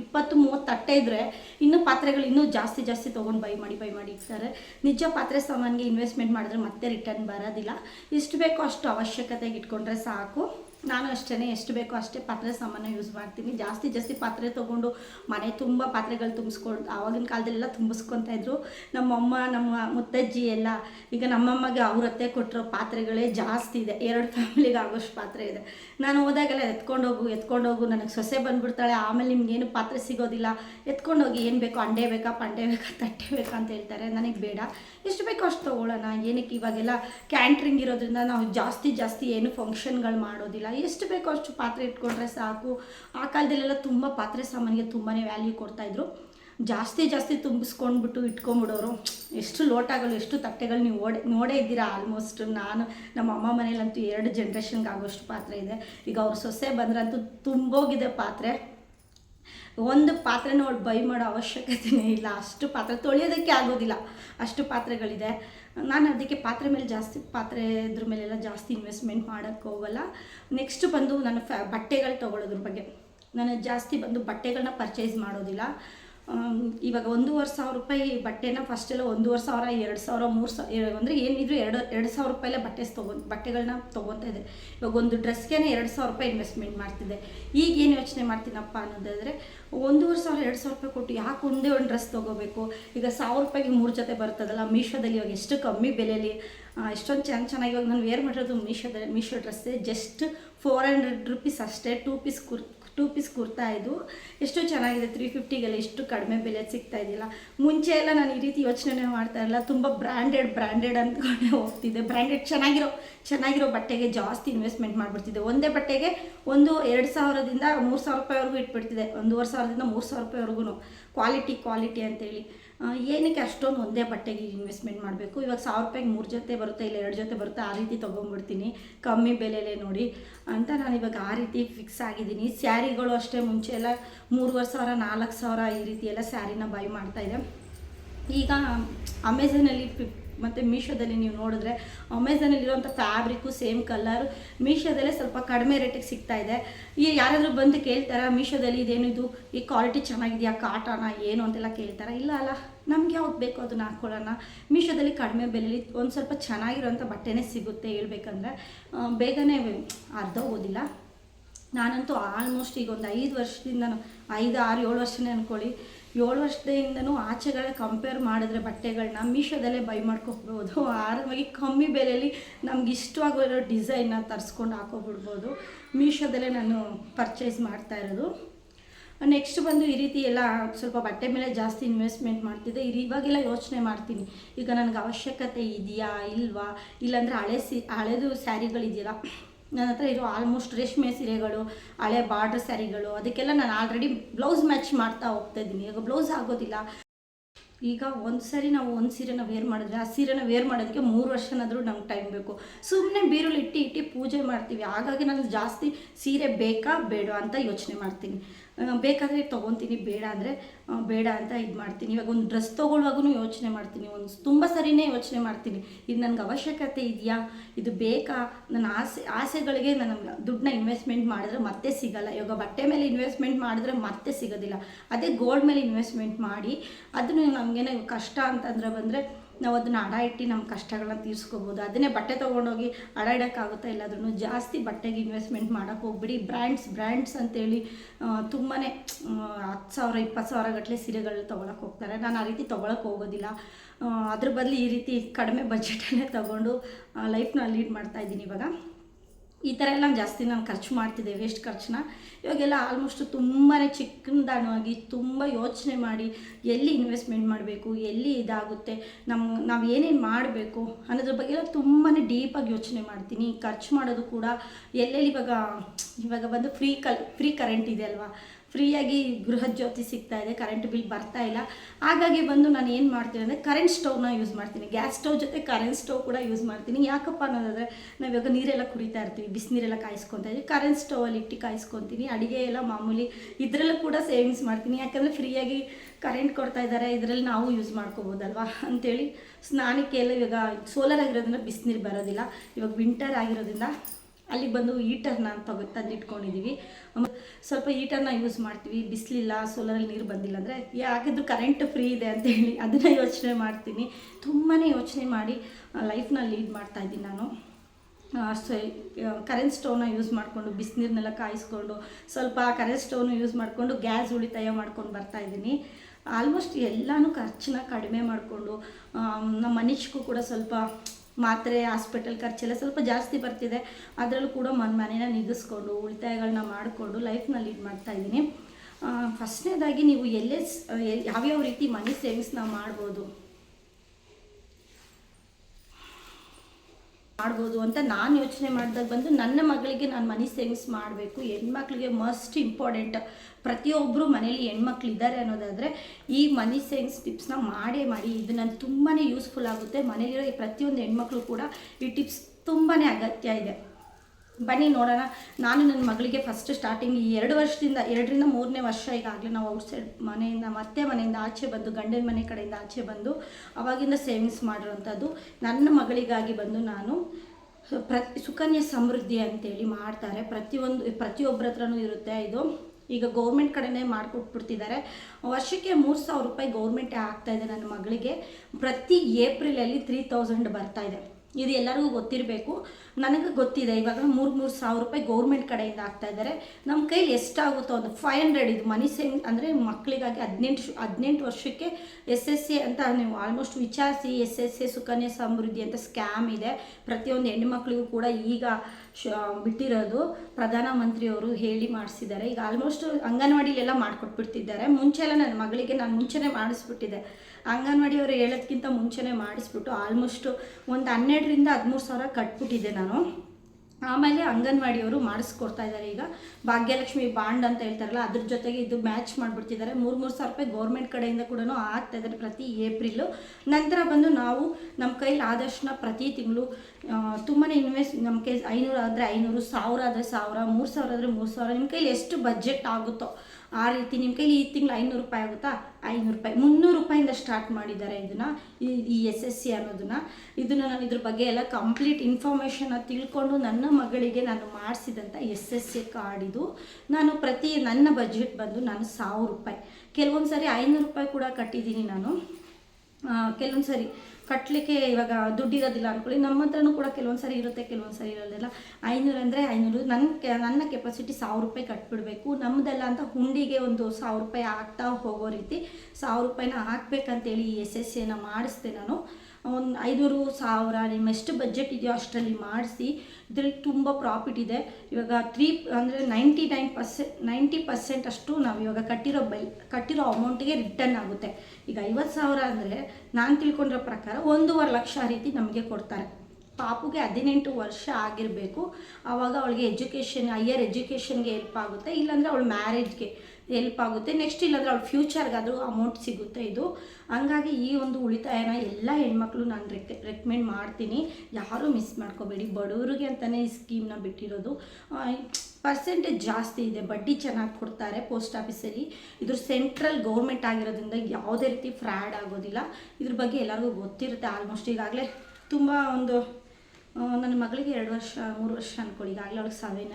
ಇಪ್ಪತ್ತು ಮೂವತ್ತು ತಟ್ಟೆ ಇದ್ದರೆ ಇನ್ನೂ ಪಾತ್ರೆಗಳು ಇನ್ನೂ ಜಾಸ್ತಿ ಜಾಸ್ತಿ ತೊಗೊಂಡು ಬೈ ಮಾಡಿ ಬೈ ಮಾಡಿ ಇರ್ತಾರೆ ನಿಜ ಪಾತ್ರೆ ಸಾಮಾನಿಗೆ ಇನ್ವೆಸ್ಟ್ಮೆಂಟ್ ಮಾಡಿದ್ರೆ ಮತ್ತೆ ರಿಟರ್ನ್ ಬರೋದಿಲ್ಲ. ಇಷ್ಟು ಬೇಕೋ ಅಷ್ಟು ಅವಶ್ಯಕತೆಗೆ ಇಟ್ಕೊಂಡ್ರೆ ಸಾಕು. ನಾನು ಅಷ್ಟೇ ಎಷ್ಟು ಬೇಕೋ ಅಷ್ಟೇ ಪಾತ್ರೆ ಸಾಮಾನು ಯೂಸ್ ಮಾಡ್ತೀನಿ. ಜಾಸ್ತಿ ಜಾಸ್ತಿ ಪಾತ್ರೆ ತೊಗೊಂಡು ಮನೆ ತುಂಬ ಪಾತ್ರೆಗಳು ತುಂಬಿಸ್ಕೊಂಡು ಆವಾಗಿನ ಕಾಲದಲ್ಲೆಲ್ಲ ತುಂಬಿಸ್ಕೊತಾ ಇದ್ರು. ನಮ್ಮಮ್ಮ, ನಮ್ಮ ಮುತ್ತಜ್ಜಿ ಎಲ್ಲ, ಈಗ ನಮ್ಮಮ್ಮಗೆ ಅವ್ರ ಅತ್ತೆ ಕೊಟ್ಟಿರೋ ಪಾತ್ರೆಗಳೇ ಜಾಸ್ತಿ ಇದೆ. ಎರಡು ಫ್ಯಾಮಿಲಿಗೆ ಆಗೋಷ್ಟು ಪಾತ್ರೆ ಇದೆ. ನಾನು ಹೋದಾಗೆಲ್ಲ ಎತ್ಕೊಂಡೋಗು ಎತ್ಕೊಂಡೋಗು ನನಗೆ ಸೊಸೆ ಬಂದ್ಬಿಡ್ತಾಳೆ, ಆಮೇಲೆ ನಿಮ್ಗೇನು ಪಾತ್ರೆ ಸಿಗೋದಿಲ್ಲ. ಎತ್ಕೊಂಡೋಗಿ ಏನು ಬೇಕೋ ಅಂಡೆ ಬೇಕಾ, ಪಂಡೆ ಬೇಕಾ, ತಟ್ಟೆ ಬೇಕಾ ಅಂತ ಹೇಳ್ತಾರೆ. ನನಗೆ ಬೇಡ. ಎಷ್ಟು ಬೇಕೋ ಅಷ್ಟು ತೊಗೊಳ್ಳೋಣ. ಏನಕ್ಕೆ ಇವಾಗೆಲ್ಲ ಕ್ಯಾಂಟ್ರಿಂಗ್ ಇರೋದ್ರಿಂದ ನಾವು ಜಾಸ್ತಿ ಜಾಸ್ತಿ ಏನು ಫಂಕ್ಷನ್ಗಳು ಮಾಡೋದಿಲ್ಲ. ಎಷ್ಟು ಬೇಕೋ ಅಷ್ಟು ಪಾತ್ರೆ ಇಟ್ಕೊಂಡ್ರೆ ಸಾಕು. ಆ ಕಾಲದಲ್ಲೆಲ್ಲ ತುಂಬ ಪಾತ್ರೆ ಸಾಮಾನಿಗೆ ತುಂಬಾ ವ್ಯಾಲ್ಯೂ ಕೊಡ್ತಾಯಿದ್ರು ಜಾಸ್ತಿ ಜಾಸ್ತಿ ತುಂಬಿಸ್ಕೊಂಡ್ಬಿಟ್ಟು ಇಟ್ಕೊಂಬಿಡೋರು ಎಷ್ಟು ಲೋಟಗಳು ಎಷ್ಟು ತಟ್ಟೆಗಳು ನೀವು ಓಡೆ, ನೋಡೇ ಇದ್ದೀರಾ ಆಲ್ಮೋಸ್ಟ್ ನಾನು ನಮ್ಮ ಅಮ್ಮ ಮನೇಲಂತೂ ಎರಡು ಜನ್ರೇಷನ್ಗೆ ಆಗೋಷ್ಟು ಪಾತ್ರೆ ಇದೆ. ಈಗ ಅವ್ರ ಸೊಸೆ ಬಂದ್ರಂತೂ ತುಂಬೋಗಿದೆ ಪಾತ್ರೆ. ಒಂದು ಪಾತ್ರೆನ ಅವಳು ಬೈ ಮಾಡೋ ಅವಶ್ಯಕತೆನೇ ಇಲ್ಲ. ಅಷ್ಟು ಪಾತ್ರೆ ತೊಳೆಯೋದಕ್ಕೆ ಆಗೋದಿಲ್ಲ. ಅಷ್ಟು ಪಾತ್ರೆಗಳಿದೆ. ನಾನು ಅದಕ್ಕೆ ಪಾತ್ರೆ ಮೇಲೆ ಜಾಸ್ತಿ ಪಾತ್ರೆ ಇದ್ರ ಮೇಲೆಲ್ಲ ಜಾಸ್ತಿ ಇನ್ವೆಸ್ಟ್ಮೆಂಟ್ ಮಾಡೋಕ್ಕೆ ಹೋಗಲ್ಲ. ನೆಕ್ಸ್ಟ್ ಬಂದು ನಾನು ಫ್ಯಾ ಬಟ್ಟೆಗಳು ತೊಗೊಳೋದ್ರ ಬಗ್ಗೆ. ನಾನು ಜಾಸ್ತಿ ಬಂದು ಬಟ್ಟೆಗಳನ್ನ ಪರ್ಚೇಸ್ ಮಾಡೋದಿಲ್ಲ. ಇವಾಗ ಒಂದೂವರೆ ಸಾವಿರ ರೂಪಾಯಿ ಬಟ್ಟೆನ ಫಸ್ಟೆಲ್ಲ ಒಂದೂವರೆ ಸಾವಿರ, ಎರಡು ಸಾವಿರ, ಮೂರು ಸಾವಿರ ಅಂದರೆ ಏನಿದ್ರು ಎರಡು ಎರಡು ಸಾವಿರ ರೂಪಾಯಿಲೆ ಬಟ್ಟೆ ತೊಗೊ ಬಟ್ಟೆಗಳನ್ನ ತೊಗೊತಾ ಇದೆ ಇವಾಗ ಒಂದು ಡ್ರೆಸ್ಗೆ ಎರಡು ಸಾವಿರ ರೂಪಾಯಿ ಇನ್ವೆಸ್ಟ್ಮೆಂಟ್ ಮಾಡ್ತಿದ್ದೆ. ಈಗ ಏನು ಯೋಚನೆ ಮಾಡ್ತೀನಪ್ಪ ಅನ್ನೋದಾದರೆ, ಒಂದೂವರೆ ಸಾವಿರ, ಎರಡು ಸಾವಿರ ರೂಪಾಯಿ ಕೊಟ್ಟು ಯಾಕೆ ಒಂದೇ ಒಂದು ಡ್ರೆಸ್ ತೊಗೋಬೇಕು? ಈಗ ಸಾವಿರ ರೂಪಾಯಿಗೆ ಮೂರು ಜೊತೆ ಬರ್ತದಲ್ಲ, ಮೀಶೋದಲ್ಲಿ ಇವಾಗ ಎಷ್ಟು ಕಮ್ಮಿ ಬೆಲೆಯಲ್ಲಿ ಎಷ್ಟೊಂದು ಚೆನ್ನ ಚೆನ್ನಾಗಿ ಇವಾಗ ನಾನು ವೇರ್ ಮಾಡಿರೋದು ಮೀಶೋದಲ್ಲಿ ಮೀಶೋ ಡ್ರೆಸ್ಸೇ ಜಸ್ಟ್ ಫೋರ್ ಹಂಡ್ರೆಡ್ ರುಪೀಸ್ ಅಷ್ಟೇ ಟೂ ಪೀಸ್ ಕುರ್ ಟೂ ಪೀಸ್ ಕುರ್ತಾ ಇದು. ಎಷ್ಟು ಚೆನ್ನಾಗಿದೆ ತ್ರೀ ಫಿಫ್ಟಿಗೆಲ್ಲ ಎಷ್ಟು ಕಡಿಮೆ ಬೆಲೆ ಸಿಗ್ತಾ ಇದೆಯಲ್ಲ ಮುಂಚೆ ಎಲ್ಲ ನಾನು ಈ ರೀತಿ ಯೋಚನೆ ಮಾಡ್ತಾ ಇರಲ್ಲ ತುಂಬ ಬ್ರ್ಯಾಂಡೆಡ್ ಬ್ರ್ಯಾಂಡೆಡ್ ಅಂದ್ಕೊಂಡೆ ಹೋಗ್ತಿದ್ದೆ. ಬ್ರ್ಯಾಂಡೆಡ್ ಚೆನ್ನಾಗಿರೋ ಚೆನ್ನಾಗಿರೋ ಬಟ್ಟೆಗೆ ಜಾಸ್ತಿ ಇನ್ವೆಸ್ಟ್ಮೆಂಟ್ ಮಾಡಿಬಿಡ್ತಿದ್ದೆ. ಒಂದೇ ಬಟ್ಟೆಗೆ ಒಂದು ಎರಡು ಸಾವಿರದಿಂದ ಮೂರು ಸಾವಿರ ರೂಪಾಯಿವರೆಗೂ ಇಟ್ಬಿಡ್ತಿದ್ದೆ. ಒಂದೂವರೆ ಸಾವಿರದಿಂದ ಮೂರು ಸಾವಿರ ರೂಪಾಯಿವರೆಗೂ. ಕ್ವಾಲಿಟಿ ಕ್ವಾಲಿಟಿ ಅಂತೇಳಿ. ಏನಕ್ಕೆ ಅಷ್ಟೊಂದು ಒಂದೇ ಬಟ್ಟೆಗೆ ಇನ್ವೆಸ್ಟ್ಮೆಂಟ್ ಮಾಡಬೇಕು? ಇವಾಗ ಸಾವಿರ ರೂಪಾಯಿಗೆ ಮೂರು ಜೊತೆ ಬರುತ್ತೆ ಇಲ್ಲ ಎರಡು ಜೊತೆ ಬರುತ್ತೆ ಆ ರೀತಿ ತೊಗೊಂಡ್ಬಿಡ್ತೀನಿ. ಕಮ್ಮಿ ಬೆಲೆಲೇ ನೋಡಿ ಅಂತ ನಾನು ಇವಾಗ ಆ ರೀತಿ ಫಿಕ್ಸ್ ಆಗಿದ್ದೀನಿ. ಸ್ಯಾರಿಗಳು ಅಷ್ಟೇ ಮುಂಚೆ ಎಲ್ಲ ಮೂರುವರೆ ಸಾವಿರ, ನಾಲ್ಕು ಸಾವಿರ ಈ ರೀತಿ ಎಲ್ಲ ಸ್ಯಾರಿನ ಬೈ ಮಾಡ್ತಾಯಿದ್ದೆ ಈಗ ಅಮೆಝನಲ್ಲಿ ಫಿಪ್ ಮತ್ತು ಮೀಶೋದಲ್ಲಿ ನೀವು ನೋಡಿದ್ರೆ ಅಮೆಝಾನಲ್ಲಿರುವಂಥ ಫ್ಯಾಬ್ರಿಕ್ಕು ಸೇಮ್ ಕಲರ್ ಮೀಶೋದಲ್ಲೇ ಸ್ವಲ್ಪ ಕಡಿಮೆ ರೇಟಿಗೆ ಸಿಗ್ತಾ ಇದೆ. ಈ ಯಾರಾದರೂ ಬಂದು ಕೇಳ್ತಾರಾ, ಮೀಶೋದಲ್ಲಿ ಇದೇನಿದು ಈ ಕ್ವಾಲಿಟಿ ಚೆನ್ನಾಗಿದೆಯಾ? ಕಾಟನ ಏನು? ಅಂತೆಲ್ಲ ಕೇಳ್ತಾರ? ಇಲ್ಲ ಅಲ್ಲ. ನಮ್ಗೆ ಯಾವ್ದು ಬೇಕೋ ಅದನ್ನ ಹಾಕ್ಕೊಳ್ಳೋಣ ಮೀಶೋದಲ್ಲಿ ಕಡಿಮೆ ಬೆಲೆಯಲ್ಲಿ ಒಂದು ಸ್ವಲ್ಪ ಚೆನ್ನಾಗಿರೋಂಥ ಬಟ್ಟೆನೇ ಸಿಗುತ್ತೆ ಹೇಳ್ಬೇಕಂದ್ರೆ. ಬೇಗನೆ ಅರ್ಧ ಹೋಗೋದಿಲ್ಲ ನಾನಂತೂ ಆಲ್ಮೋಸ್ಟ್ ಈಗ ಒಂದು ಐದು ವರ್ಷದಿಂದ, ಐದು, ಆರು, ಏಳು ವರ್ಷನೇ ಅಂದ್ಕೊಳ್ಳಿ ಏಳು ವರ್ಷದಿಂದನೂ ಆಚೆಗಳ ಕಂಪೇರ್ ಮಾಡಿದ್ರೆ ಬಟ್ಟೆಗಳನ್ನ ಮೀಶೋದಲ್ಲೇ ಬೈ ಮಾಡ್ಕೊಬೋದು. ಆರಾಮಾಗಿ ಕಮ್ಮಿ ಬೆಲೆಯಲ್ಲಿ ನಮ್ಗೆ ಇಷ್ಟವಾಗಿರೋ ಡಿಸೈನ್ನ ತರಿಸ್ಕೊಂಡು ಹಾಕೋಬಿಡ್ಬೋದು. ಮೀಶೋದಲ್ಲೇ ನಾನು ಪರ್ಚೇಸ್ ಮಾಡ್ತಾ ಇರೋದು. ನೆಕ್ಸ್ಟ್ ಬಂದು ಈ ರೀತಿ ಎಲ್ಲ ಸ್ವಲ್ಪ ಬಟ್ಟೆ ಮೇಲೆ ಜಾಸ್ತಿ ಇನ್ವೆಸ್ಟ್ಮೆಂಟ್ ಮಾಡ್ತಿದ್ದೆ. ಇದು ಇವಾಗೆಲ್ಲ ಯೋಚನೆ ಮಾಡ್ತೀನಿ. ಈಗ ನನಗೆ ಅವಶ್ಯಕತೆ ಇದೆಯಾ, ಇಲ್ವಾ? ಇಲ್ಲಾಂದರೆ ಹಳೆ ಸಿ, ಹಳೆದು ಸ್ಯಾರಿಗಳಿದೆಯಲ್ಲ ನನ್ನ ಹತ್ರ ಇರೋ ಆಲ್ಮೋಸ್ಟ್ ರೇಷ್ಮೆ ಸೀರೆಗಳು, ಹಳೆ ಬಾರ್ಡರ್ ಸ್ಯಾರಿಗಳು, ಅದಕ್ಕೆಲ್ಲ ನಾನು ಆಲ್ರೆಡಿ ಬ್ಲೌಸ್ ಮ್ಯಾಚ್ ಮಾಡ್ತಾ ಹೋಗ್ತಾ ಇದ್ದೀನಿ. ಈಗ ಬ್ಲೌಸ್ ಆಗೋದಿಲ್ಲ. ಈಗ ಒಂದು ಸರಿ ನಾವು ಒಂದು ಸೀರೆನ ವೇರ್ ಮಾಡಿದ್ರೆ ಆ ಸೀರೆನ ವೇರ್ ಮಾಡೋದಕ್ಕೆ ಮೂರು ವರ್ಷನಾದರೂ ನಮ್ಗೆ ಟೈಮ್ ಬೇಕು. ಸುಮ್ಮನೆ ಬೀರುಳ್ಳಿ ಇಟ್ಟು ಇಟ್ಟು ಪೂಜೆ ಮಾಡ್ತೀವಿ. ಹಾಗಾಗಿ ನಾನು ಜಾಸ್ತಿ ಸೀರೆ ಬೇಕಾ ಬೇಡ ಅಂತ ಯೋಚನೆ ಮಾಡ್ತೀನಿ. ಬೇಕಾದರೆ ತೊಗೊತೀನಿ, ಬೇಡ ಅಂದರೆ ಬೇಡ ಅಂತ ಇದು ಮಾಡ್ತೀನಿ. ಇವಾಗ ಒಂದು ಡ್ರೆಸ್ ತೊಗೊಳ್ಳುವಾಗೂ ಯೋಚನೆ ಮಾಡ್ತೀನಿ. ಒಂದು ತುಂಬ ಸರಿನೇ ಯೋಚನೆ ಮಾಡ್ತೀನಿ. ಇದು ನನಗೆ ಅವಶ್ಯಕತೆ ಇದೆಯಾ? ಇದು ಬೇಕಾ? ನನ್ನ ಆಸೆ, ಆಸೆಗಳಿಗೆ ನಾನು ದುಡ್ಡನ್ನ ಇನ್ವೆಸ್ಟ್ಮೆಂಟ್ ಮಾಡಿದ್ರೆ ಮತ್ತೆ ಸಿಗಲ್ಲ. ಇವಾಗ ಬಟ್ಟೆ ಮೇಲೆ ಇನ್ವೆಸ್ಟ್ಮೆಂಟ್ ಮಾಡಿದ್ರೆ ಮತ್ತೆ ಸಿಗೋದಿಲ್ಲ. ಅದೇ ಗೋಲ್ಡ್ ಮೇಲೆ ಇನ್ವೆಸ್ಟ್ಮೆಂಟ್ ಮಾಡಿ, ಅದನ್ನು ನಮಗೇನೋ ಕಷ್ಟ ಅಂತಂದ್ರೆ ಬಂದರೆ ನಾವು ಅದನ್ನು ಅಡ ಇಟ್ಟು ನಮ್ಮ ಕಷ್ಟಗಳನ್ನ ತೀರಿಸ್ಕೋಬೋದು. ಅದನ್ನೇ ಬಟ್ಟೆ ತೊಗೊಂಡೋಗಿ ಅಡ ಇಡೋಕ್ಕಾಗುತ್ತಾ ಇಲ್ಲಾದ್ರೂ ಜಾಸ್ತಿ ಬಟ್ಟೆಗೆ ಇನ್ವೆಸ್ಟ್ಮೆಂಟ್ ಮಾಡೋಕ್ಕೆ ಹೋಗ್ಬಿಡಿ. ಬ್ರ್ಯಾಂಡ್ಸ್ ಬ್ರ್ಯಾಂಡ್ಸ್ ಅಂತೇಳಿ ತುಂಬಾ ಹತ್ತು ಸಾವಿರ, ಇಪ್ಪತ್ತು ಸಾವಿರ ಗಟ್ಟಲೆ ಸೀರೆಗಳು ತೊಗೊಳಕ್ಕೆ ಹೋಗ್ತಾರೆ. ನಾನು ಆ ರೀತಿ ತೊಗೊಳಕ್ಕೆ ಹೋಗೋದಿಲ್ಲ. ಅದ್ರ ಬದಲು ಈ ರೀತಿ ಕಡಿಮೆ ಬಜೆಟಲ್ಲೇ ತೊಗೊಂಡು ಲೈಫ್ನ ಲೀಡ್ ಮಾಡ್ತಾ ಇದ್ದೀನಿ ಇವಾಗ. ಈ ಥರ ಎಲ್ಲ ಜಾಸ್ತಿ ನಾನು ಖರ್ಚು ಮಾಡ್ತಿದ್ದೆ ವೇಸ್ಟ್ ಖರ್ಚನ್ನ. ಇವಾಗೆಲ್ಲ ಆಲ್ಮೋಸ್ಟ್ ತುಂಬಾ ಚಿಕ್ಕದಾಣವಾಗಿ ತುಂಬ ಯೋಚನೆ ಮಾಡಿ ಎಲ್ಲಿ ಇನ್ವೆಸ್ಟ್ಮೆಂಟ್ ಮಾಡಬೇಕು, ಎಲ್ಲಿ ಇದಾಗುತ್ತೆ ನಮ್ಮ ನಾವು ಏನೇನು ಮಾಡಬೇಕು ಅನ್ನೋದ್ರ ಬಗ್ಗೆ ಎಲ್ಲ ತುಂಬಾ ಡೀಪಾಗಿ ಯೋಚನೆ ಮಾಡ್ತೀನಿ. ಖರ್ಚು ಮಾಡೋದು ಕೂಡ ಎಲ್ಲೆಲ್ಲಿ ಇವಾಗ ಇವಾಗ ಬಂದು ಫ್ರೀ ಕಲ್ ಫ್ರೀ ಕರೆಂಟ್ ಇದೆ ಅಲ್ವಾ? ಫ್ರೀಯಾಗಿ ಗೃಹ ಜ್ಯೋತಿ ಸಿಗ್ತಾ ಇದೆ ಕರೆಂಟ್ ಬಿಲ್ ಬರ್ತಾ ಇಲ್ಲ. ಹಾಗಾಗಿ ಬಂದು ನಾನು ಏನು ಮಾಡ್ತೀನಿ ಅಂದರೆ ಕರೆಂಟ್ ಸ್ಟವ್ನ ಯೂಸ್ ಮಾಡ್ತೀನಿ. ಗ್ಯಾಸ್ ಸ್ಟವ್ ಜೊತೆ ಕರೆಂಟ್ ಸ್ಟವ್ ಕೂಡ ಯೂಸ್ ಮಾಡ್ತೀನಿ. ಯಾಕಪ್ಪ ಅನ್ನೋದಾದರೆ ನಾವು ಇವಾಗ ನೀರೆಲ್ಲ ಕುಡಿತಾ ಇರ್ತೀವಿ, ಬಿಸಿನೀರೆಲ್ಲ ಕಾಯಿಸ್ಕೊತಾ ಇದ್ದೀವಿ. ಕರೆಂಟ್ ಸ್ಟವಲ್ಲಿ ಇಟ್ಟು ಕಾಯಿಸ್ಕೊತೀನಿ. ಅಡುಗೆ ಎಲ್ಲ ಮಾಮೂಲಿ ಇದರಲ್ಲೂ ಕೂಡ ಸೇವಿಂಗ್ಸ್ ಮಾಡ್ತೀನಿ. ಯಾಕಂದರೆ ಫ್ರೀಯಾಗಿ ಕರೆಂಟ್ ಕೊಡ್ತಾ ಇದ್ದಾರೆ, ಇದರಲ್ಲಿ ನಾವು ಯೂಸ್ ಮಾಡ್ಕೋಬೋದಲ್ವಾ ಅಂತೇಳಿ. ಸ್ನಾನಕ್ಕೆ ಎಲ್ಲ ಇವಾಗ ಸೋಲಾರ್ ಆಗಿರೋದ್ರಿಂದ ಬಿಸಿನೀರು ಬರೋದಿಲ್ಲ. ಇವಾಗ ವಿಂಟರ್ ಆಗಿರೋದ್ರಿಂದ ಅಲ್ಲಿಗೆ ಬಂದು ಹೀಟರ್ನ ಅಂತ ತಂದು ಇಟ್ಕೊಂಡಿದ್ದೀವಿ ಸ್ವಲ್ಪ ಹೀಟರ್ನ ಯೂಸ್ ಮಾಡ್ತೀವಿ. ಬಿಸಿಲಿಲ್ಲ ಸೋಲರಲ್ಲಿ ನೀರು ಬಂದಿಲ್ಲ ಅಂದರೆ ಯಾಕಿದ್ರು ಕರೆಂಟ್ ಫ್ರೀ ಇದೆ ಅಂತ ಹೇಳಿ ಅದನ್ನು ಯೋಚನೆ ಮಾಡ್ತೀನಿ. ತುಂಬಾ ಯೋಚನೆ ಮಾಡಿ ಲೈಫ್ನ ಲೀಡ್ ಮಾಡ್ತಾ ಇದ್ದೀನಿ ನಾನು. ಸೊ ಕರೆಂಟ್ ಸ್ಟೋವ್ನ ಯೂಸ್ ಮಾಡಿಕೊಂಡು ಬಿಸಿನೀರನ್ನೆಲ್ಲ ಕಾಯಿಸ್ಕೊಂಡು, ಸ್ವಲ್ಪ ಕರೆಂಟ್ ಸ್ಟೋವ್ನ ಯೂಸ್ ಮಾಡಿಕೊಂಡು ಗ್ಯಾಸ್ ಉಳಿತಾಯ ಮಾಡ್ಕೊಂಡು ಬರ್ತಾ ಇದ್ದೀನಿ. ಆಲ್ಮೋಸ್ಟ್ ಎಲ್ಲನೂ ಖರ್ಚನ್ನ ಕಡಿಮೆ ಮಾಡಿಕೊಂಡು ನಮ್ಮ ಮನುಷ್ಯಗೂ ಕೂಡ ಸ್ವಲ್ಪ ಮಾತ್ರೆ ಹಾಸ್ಪಿಟಲ್ ಖರ್ಚೆಲ್ಲ ಸ್ವಲ್ಪ ಜಾಸ್ತಿ ಬರ್ತಿದೆ. ಅದರಲ್ಲೂ ಕೂಡ ಮನ್ ಮನೇನ ನಿಗಿಸ್ಕೊಂಡು ಉಳಿತಾಯಗಳನ್ನ ಮಾಡಿಕೊಂಡು ಲೈಫ್ನಲ್ಲಿ ಲೀಡ್ ಮಾಡ್ತಾ ಇದ್ದೀನಿ. ಫಸ್ಟ್ನೇದಾಗಿ ನೀವು ಎಲ್ಲೇ ಯಾವ್ಯಾವ ರೀತಿ ಮನಿ ಸೇವಿಂಗ್ಸ್ನ ಮಾಡ್ಬೋದು? ಮಾಡ್ಬೋದು ಅಂತ ನಾನು ಯೋಚನೆ ಮಾಡಿದಾಗ ಬಂದು ನನ್ನ ಮಗಳಿಗೆ ನಾನು ಮನಿ ಸೇವಿಂಗ್ಸ್ ಮಾಡಬೇಕು, ಹೆಣ್ಮಕ್ಳಿಗೆ ಮಸ್ಟ್ ಇಂಪಾರ್ಟೆಂಟ್ ಪ್ರತಿಯೊಬ್ಬರು ಮನೇಲಿ ಹೆಣ್ಮಕ್ಳು ಇದ್ದಾರೆ ಅನ್ನೋದಾದರೆ ಈ ಮನಿ ಸೇವಿಂಗ್ಸ್ ಟಿಪ್ಸ್ನ ಮಾಡೇ ಮಾಡಿ. ಇದು ನನಗೆ ತುಂಬಾ ಯೂಸ್ಫುಲ್ ಆಗುತ್ತೆ. ಮನೇಲಿರೋ ಪ್ರತಿಯೊಂದು ಹೆಣ್ಮಕ್ಳು ಕೂಡ ಈ ಟಿಪ್ಸ್ ತುಂಬಾ ಅಗತ್ಯ ಇದೆ. ಬನ್ನಿ ನೋಡೋಣ. ನಾನು ನನ್ನ ಮಗಳಿಗೆ ಫಸ್ಟ್ ಸ್ಟಾರ್ಟಿಂಗ್ ಈ ಎರಡು ವರ್ಷದಿಂದ, ಎರಡರಿಂದ ಮೂರನೇ ವರ್ಷ ಈಗಾಗಲೇ ನಾವು ಔಟ್ಸೈಡ್ ಮನೆಯಿಂದ, ಮತ್ತೆ ಮನೆಯಿಂದ ಆಚೆ ಬಂದು, ಗಂಡನ ಮನೆ ಕಡೆಯಿಂದ ಆಚೆ ಬಂದು, ಅವಾಗಿಂದ ಸೇವಿಂಗ್ಸ್ ಮಾಡಿರೋಂಥದ್ದು ನನ್ನ ಮಗಳಿಗಾಗಿ ಬಂದು ನಾನು ಪ್ರತಿ ಸುಕನ್ಯಾ ಸಮೃದ್ಧಿ ಅಂತೇಳಿ ಮಾಡ್ತಾರೆ. ಪ್ರತಿಯೊಂದು, ಪ್ರತಿಯೊಬ್ಬರ ಹತ್ರನೂ ಇರುತ್ತೆ ಇದು. ಈಗ ಗೌರ್ಮೆಂಟ್ ಕಡೆನೇ ಮಾಡಿಕೊಟ್ಬಿಡ್ತಿದ್ದಾರೆ. ವರ್ಷಕ್ಕೆ ಮೂರು ಸಾವಿರ ರೂಪಾಯಿ ಗೌರ್ಮೆಂಟೇ ಆಗ್ತಾಯಿದೆ ನನ್ನ ಮಗಳಿಗೆ. ಪ್ರತಿ ಏಪ್ರಿಲಲ್ಲಿ ತ್ರೀ ತೌಸಂಡ್ ಬರ್ತಾ ಇದೆ ಎಲ್ಲರಿಗೂ ಗೊತ್ತಿರಬೇಕು. ನನಗೆ ಗೊತ್ತಿದೆ, ಇವಾಗ ಮೂರು ಮೂರು ಸಾವಿರ ರೂಪಾಯಿ ಗೌರ್ಮೆಂಟ್ ಕಡೆಯಿಂದ ಆಗ್ತಾ ಇದ್ದಾರೆ ನಮ್ಮ ಕೈಲಿ ಎಷ್ಟಾಗುತ್ತೋ ಒಂದು ಫೈವ್ ಹಂಡ್ರೆಡ್ ಇದು ಮನಿ ಸೇವಿಂಗ್ ಅಂದರೆ ಮಕ್ಕಳಿಗಾಗಿ ಹದಿನೆಂಟು ಹದಿನೆಂಟು ವರ್ಷಕ್ಕೆ ಎಸ್ ಎಸ್ ಸಿ ಅಂತ ನೀವು ಆಲ್ಮೋಸ್ಟ್ ವಿಚಾರಿಸಿ S S C Sukanya Samriddhi ಅಂತ ಸ್ಕ್ಯಾಮ್ ಇದೆ. ಪ್ರತಿಯೊಂದು ಹೆಣ್ಣುಮಕ್ಳಿಗೂ ಕೂಡ ಈಗ ಬಿಟ್ಟಿರೋದು ಪ್ರಧಾನಮಂತ್ರಿಯವರು ಹೇಳಿ ಮಾಡಿಸಿದ್ದಾರೆ. ಈಗ ಆಲ್ಮೋಸ್ಟ್ ಅಂಗನವಾಡಿಲೆಲ್ಲ ಮಾಡಿಕೊಟ್ಬಿಡ್ತಿದ್ದಾರೆ. ಮುಂಚೆ ಎಲ್ಲ ನನ್ನ ಮಗಳಿಗೆ ನಾನು ಮುಂಚೆನೇ ಮಾಡಿಸ್ಬಿಟ್ಟಿದ್ದೆ. ಅಂಗನವಾಡಿಯವರು ಹೇಳೋದ್ಕಿಂತ ಮುಂಚೆನೇ ಮಾಡಿಸ್ಬಿಟ್ಟು ಆಲ್ಮೋಸ್ಟು ಒಂದು ಹನ್ನೆರಡರಿಂದ ಹದಿಮೂರು ಸಾವಿರ ಕಟ್ಬಿಟ್ಟಿದ್ದೆ ನಾನು. ಆಮೇಲೆ ಅಂಗನವಾಡಿಯವರು ಮಾಡಿಸ್ಕೊಡ್ತಾ ಇದ್ದಾರೆ. ಈಗ ಭಾಗ್ಯಲಕ್ಷ್ಮಿ ಬಾಂಡ್ ಅಂತ ಹೇಳ್ತಾರಲ್ಲ, ಅದ್ರ ಜೊತೆಗೆ ಇದು ಮ್ಯಾಚ್ ಮಾಡಿಬಿಡ್ತಿದ್ದಾರೆ. ಮೂರು ಮೂರು ಸಾವಿರ ರೂಪಾಯಿ ಗೌರ್ಮೆಂಟ್ ಕಡೆಯಿಂದ ಕೂಡ ಆಗ್ತಾ ಇದ್ದಾರೆ ಪ್ರತಿ ಏಪ್ರಿಲು ನಂತರ ಬಂದು ನಾವು ನಮ್ಮ ಕೈಲಿ ಆದಷ್ಟು ಪ್ರತಿ ತಿಂಗಳು ತುಂಬಾ ಇನ್ವೆಸ್ಟ್ ನಮ್ಮ ಕೈ ಐನೂರು ಆದರೆ ಐನೂರು, ಸಾವಿರ ಆದರೆ ಸಾವಿರ, ಮೂರು ಸಾವಿರ ಆದರೆ ಮೂರು ಸಾವಿರ ನಿಮ್ಮ ಕೈಲಿ ಎಷ್ಟು ಬಜೆಟ್ ಆಗುತ್ತೋ ಆ ರೀತಿ ನಿಮ್ಮ ಕೈಲಿ ಈ ತಿಂಗಳು ಐನೂರು ರೂಪಾಯಿ ಆಗುತ್ತಾ? ಐನೂರು ರೂಪಾಯಿ. ಮುನ್ನೂರು ರೂಪಾಯಿಂದ ಸ್ಟಾರ್ಟ್ ಮಾಡಿದ್ದಾರೆ ಇದನ್ನು. ಈ ಈ ಎಸ್ ಎಸ್ ಸಿ ಅನ್ನೋದನ್ನು. ಇದನ್ನು ನಾನು ಇದ್ರ ಬಗ್ಗೆ ಎಲ್ಲ ಕಂಪ್ಲೀಟ್ ಇನ್ಫಾರ್ಮೇಷನ್ನ ತಿಳ್ಕೊಂಡು ನನ್ನ ಮಗಳಿಗೆ ನಾನು ಮಾಡಿಸಿದಂಥ ಎಸ್ ಎಸ್ ಸಿ ಕಾರ್ಡ್ ಇದು. ನಾನು ಪ್ರತಿ ನನ್ನ ಬಜೆಟ್ ಬಂದು ನಾನು ಸಾವಿರ ರೂಪಾಯಿ. ಕೆಲವೊಂದು ಸರಿ ಐನೂರು ರೂಪಾಯಿ ಕೂಡ ಕಟ್ಟಿದ್ದೀನಿ ನಾನು. ಕೆಲವೊಂದು ಸರಿ ಕಟ್ಟಲಿಕ್ಕೆ ಇವಾಗ ದುಡ್ಡಿರೋದಿಲ್ಲ ಅಂದ್ಕೊಳ್ಳಿ ನಮ್ಮ ಹತ್ರನೂ ಕೂಡ ಕೆಲವೊಂದು ಸರಿ ಇರುತ್ತೆ, ಕೆಲವೊಂದು ಸರಿ ಇರೋದಿಲ್ಲ. ಐನೂರು ಅಂದರೆ ಐನೂರು. ನನ್ನ ಕೆ, ನನ್ನ ಕೆಪಾಸಿಟಿ ಸಾವಿರ ರೂಪಾಯಿ ಕಟ್ಬಿಡಬೇಕು. ನಮ್ಮದೆಲ್ಲ ಅಂತ ಹುಂಡಿಗೆ ಒಂದು ಸಾವಿರ ರೂಪಾಯಿ ಹಾಕ್ತಾ ಹೋಗೋ ರೀತಿ ಸಾವಿರ ರೂಪಾಯಿನ ಹಾಕ್ಬೇಕಂತೇಳಿ ಎಸ್ ಎಸ್ ಎನ ಮಾಡಿಸ್ದೆ ನಾನು. ಒಂದು ಐನೂರು ಸಾವಿರ ನಿಮ್ಮ ಎಷ್ಟು ಬಜೆಟ್ ಇದೆಯೋ ಅಷ್ಟರಲ್ಲಿ ಮಾಡಿಸಿ, ಇದರಲ್ಲಿ ತುಂಬ ಪ್ರಾಫಿಟ್ ಇದೆ. ಇವಾಗ ತ್ರೀ ಅಂದರೆ ninety nine percent ninety percent ಅಷ್ಟು ನಾವು ಇವಾಗ ಕಟ್ಟಿರೋ ಬೈ, ಕಟ್ಟಿರೋ ಅಮೌಂಟಿಗೆ ರಿಟರ್ನ್ ಆಗುತ್ತೆ. ಈಗ ಐವತ್ತು ಸಾವಿರ ಅಂದರೆ ನಾನು ತಿಳ್ಕೊಂಡಿರೋ ಪ್ರಕಾರ ಒಂದೂವರೆ ಲಕ್ಷ ರೀತಿ ನಮಗೆ ಕೊಡ್ತಾರೆ. ಪಾಪುಗೆ ಹದಿನೆಂಟು ವರ್ಷ ಆಗಿರಬೇಕು. ಆವಾಗ ಅವಳಿಗೆ ಎಜುಕೇಷನ್ ಹೈಯರ್ ಎಜುಕೇಷನ್ಗೆ ಹೆಲ್ಪ್ ಆಗುತ್ತೆ. ಇಲ್ಲಾಂದರೆ ಅವಳು ಮ್ಯಾರೇಜ್ಗೆ ಹೆಲ್ಪ್ ಆಗುತ್ತೆ. ನೆಕ್ಸ್ಟ್ ಇಲ್ಲಾಂದರೆ ಅವ್ಳ ಫ್ಯೂಚರ್ಗಾದರೂ ಅಮೌಂಟ್ ಸಿಗುತ್ತೆ ಇದು. ಹಂಗಾಗಿ ಈ ಒಂದು ಉಳಿತಾಯನ ಎಲ್ಲ ಹೆಣ್ಮಕ್ಳು ನಾನು ರೆಕ್ ರೆಕಮೆಂಡ್ ಮಾಡ್ತೀನಿ. ಯಾರೂ ಮಿಸ್ ಮಾಡ್ಕೋಬೇಡಿ. ಬಡವರಿಗೆ ಅಂತಲೇ ಈ ಸ್ಕೀಮ್ನ ಬಿಟ್ಟಿರೋದು. ಪರ್ಸೆಂಟೇಜ್ ಜಾಸ್ತಿ ಇದೆ. ಬಡ್ಡಿ ಚೆನ್ನಾಗಿ ಕೊಡ್ತಾರೆ ಪೋಸ್ಟ್ ಆಫೀಸಲ್ಲಿ ಇದ್ರ ಸೆಂಟ್ರಲ್ ಗೌರ್ಮೆಂಟ್ ಆಗಿರೋದ್ರಿಂದ ಯಾವುದೇ ರೀತಿ ಫ್ರಾಡ್ ಆಗೋದಿಲ್ಲ. ಇದ್ರ ಬಗ್ಗೆ ಎಲ್ಲರಿಗೂ ಗೊತ್ತಿರುತ್ತೆ. ಆಲ್ಮೋಸ್ಟ್ ಈಗಾಗಲೇ ತುಂಬ ಒಂದು ನನ್ನ ಮಗಳಿಗೆ ಎರಡು ವರ್ಷ, ಮೂರು ವರ್ಷ ಅನ್ಕೊಳ್ಳಿ. ಈಗಾಗಲೇ ಅವಳಿಗೆ ಸಾವಿನ.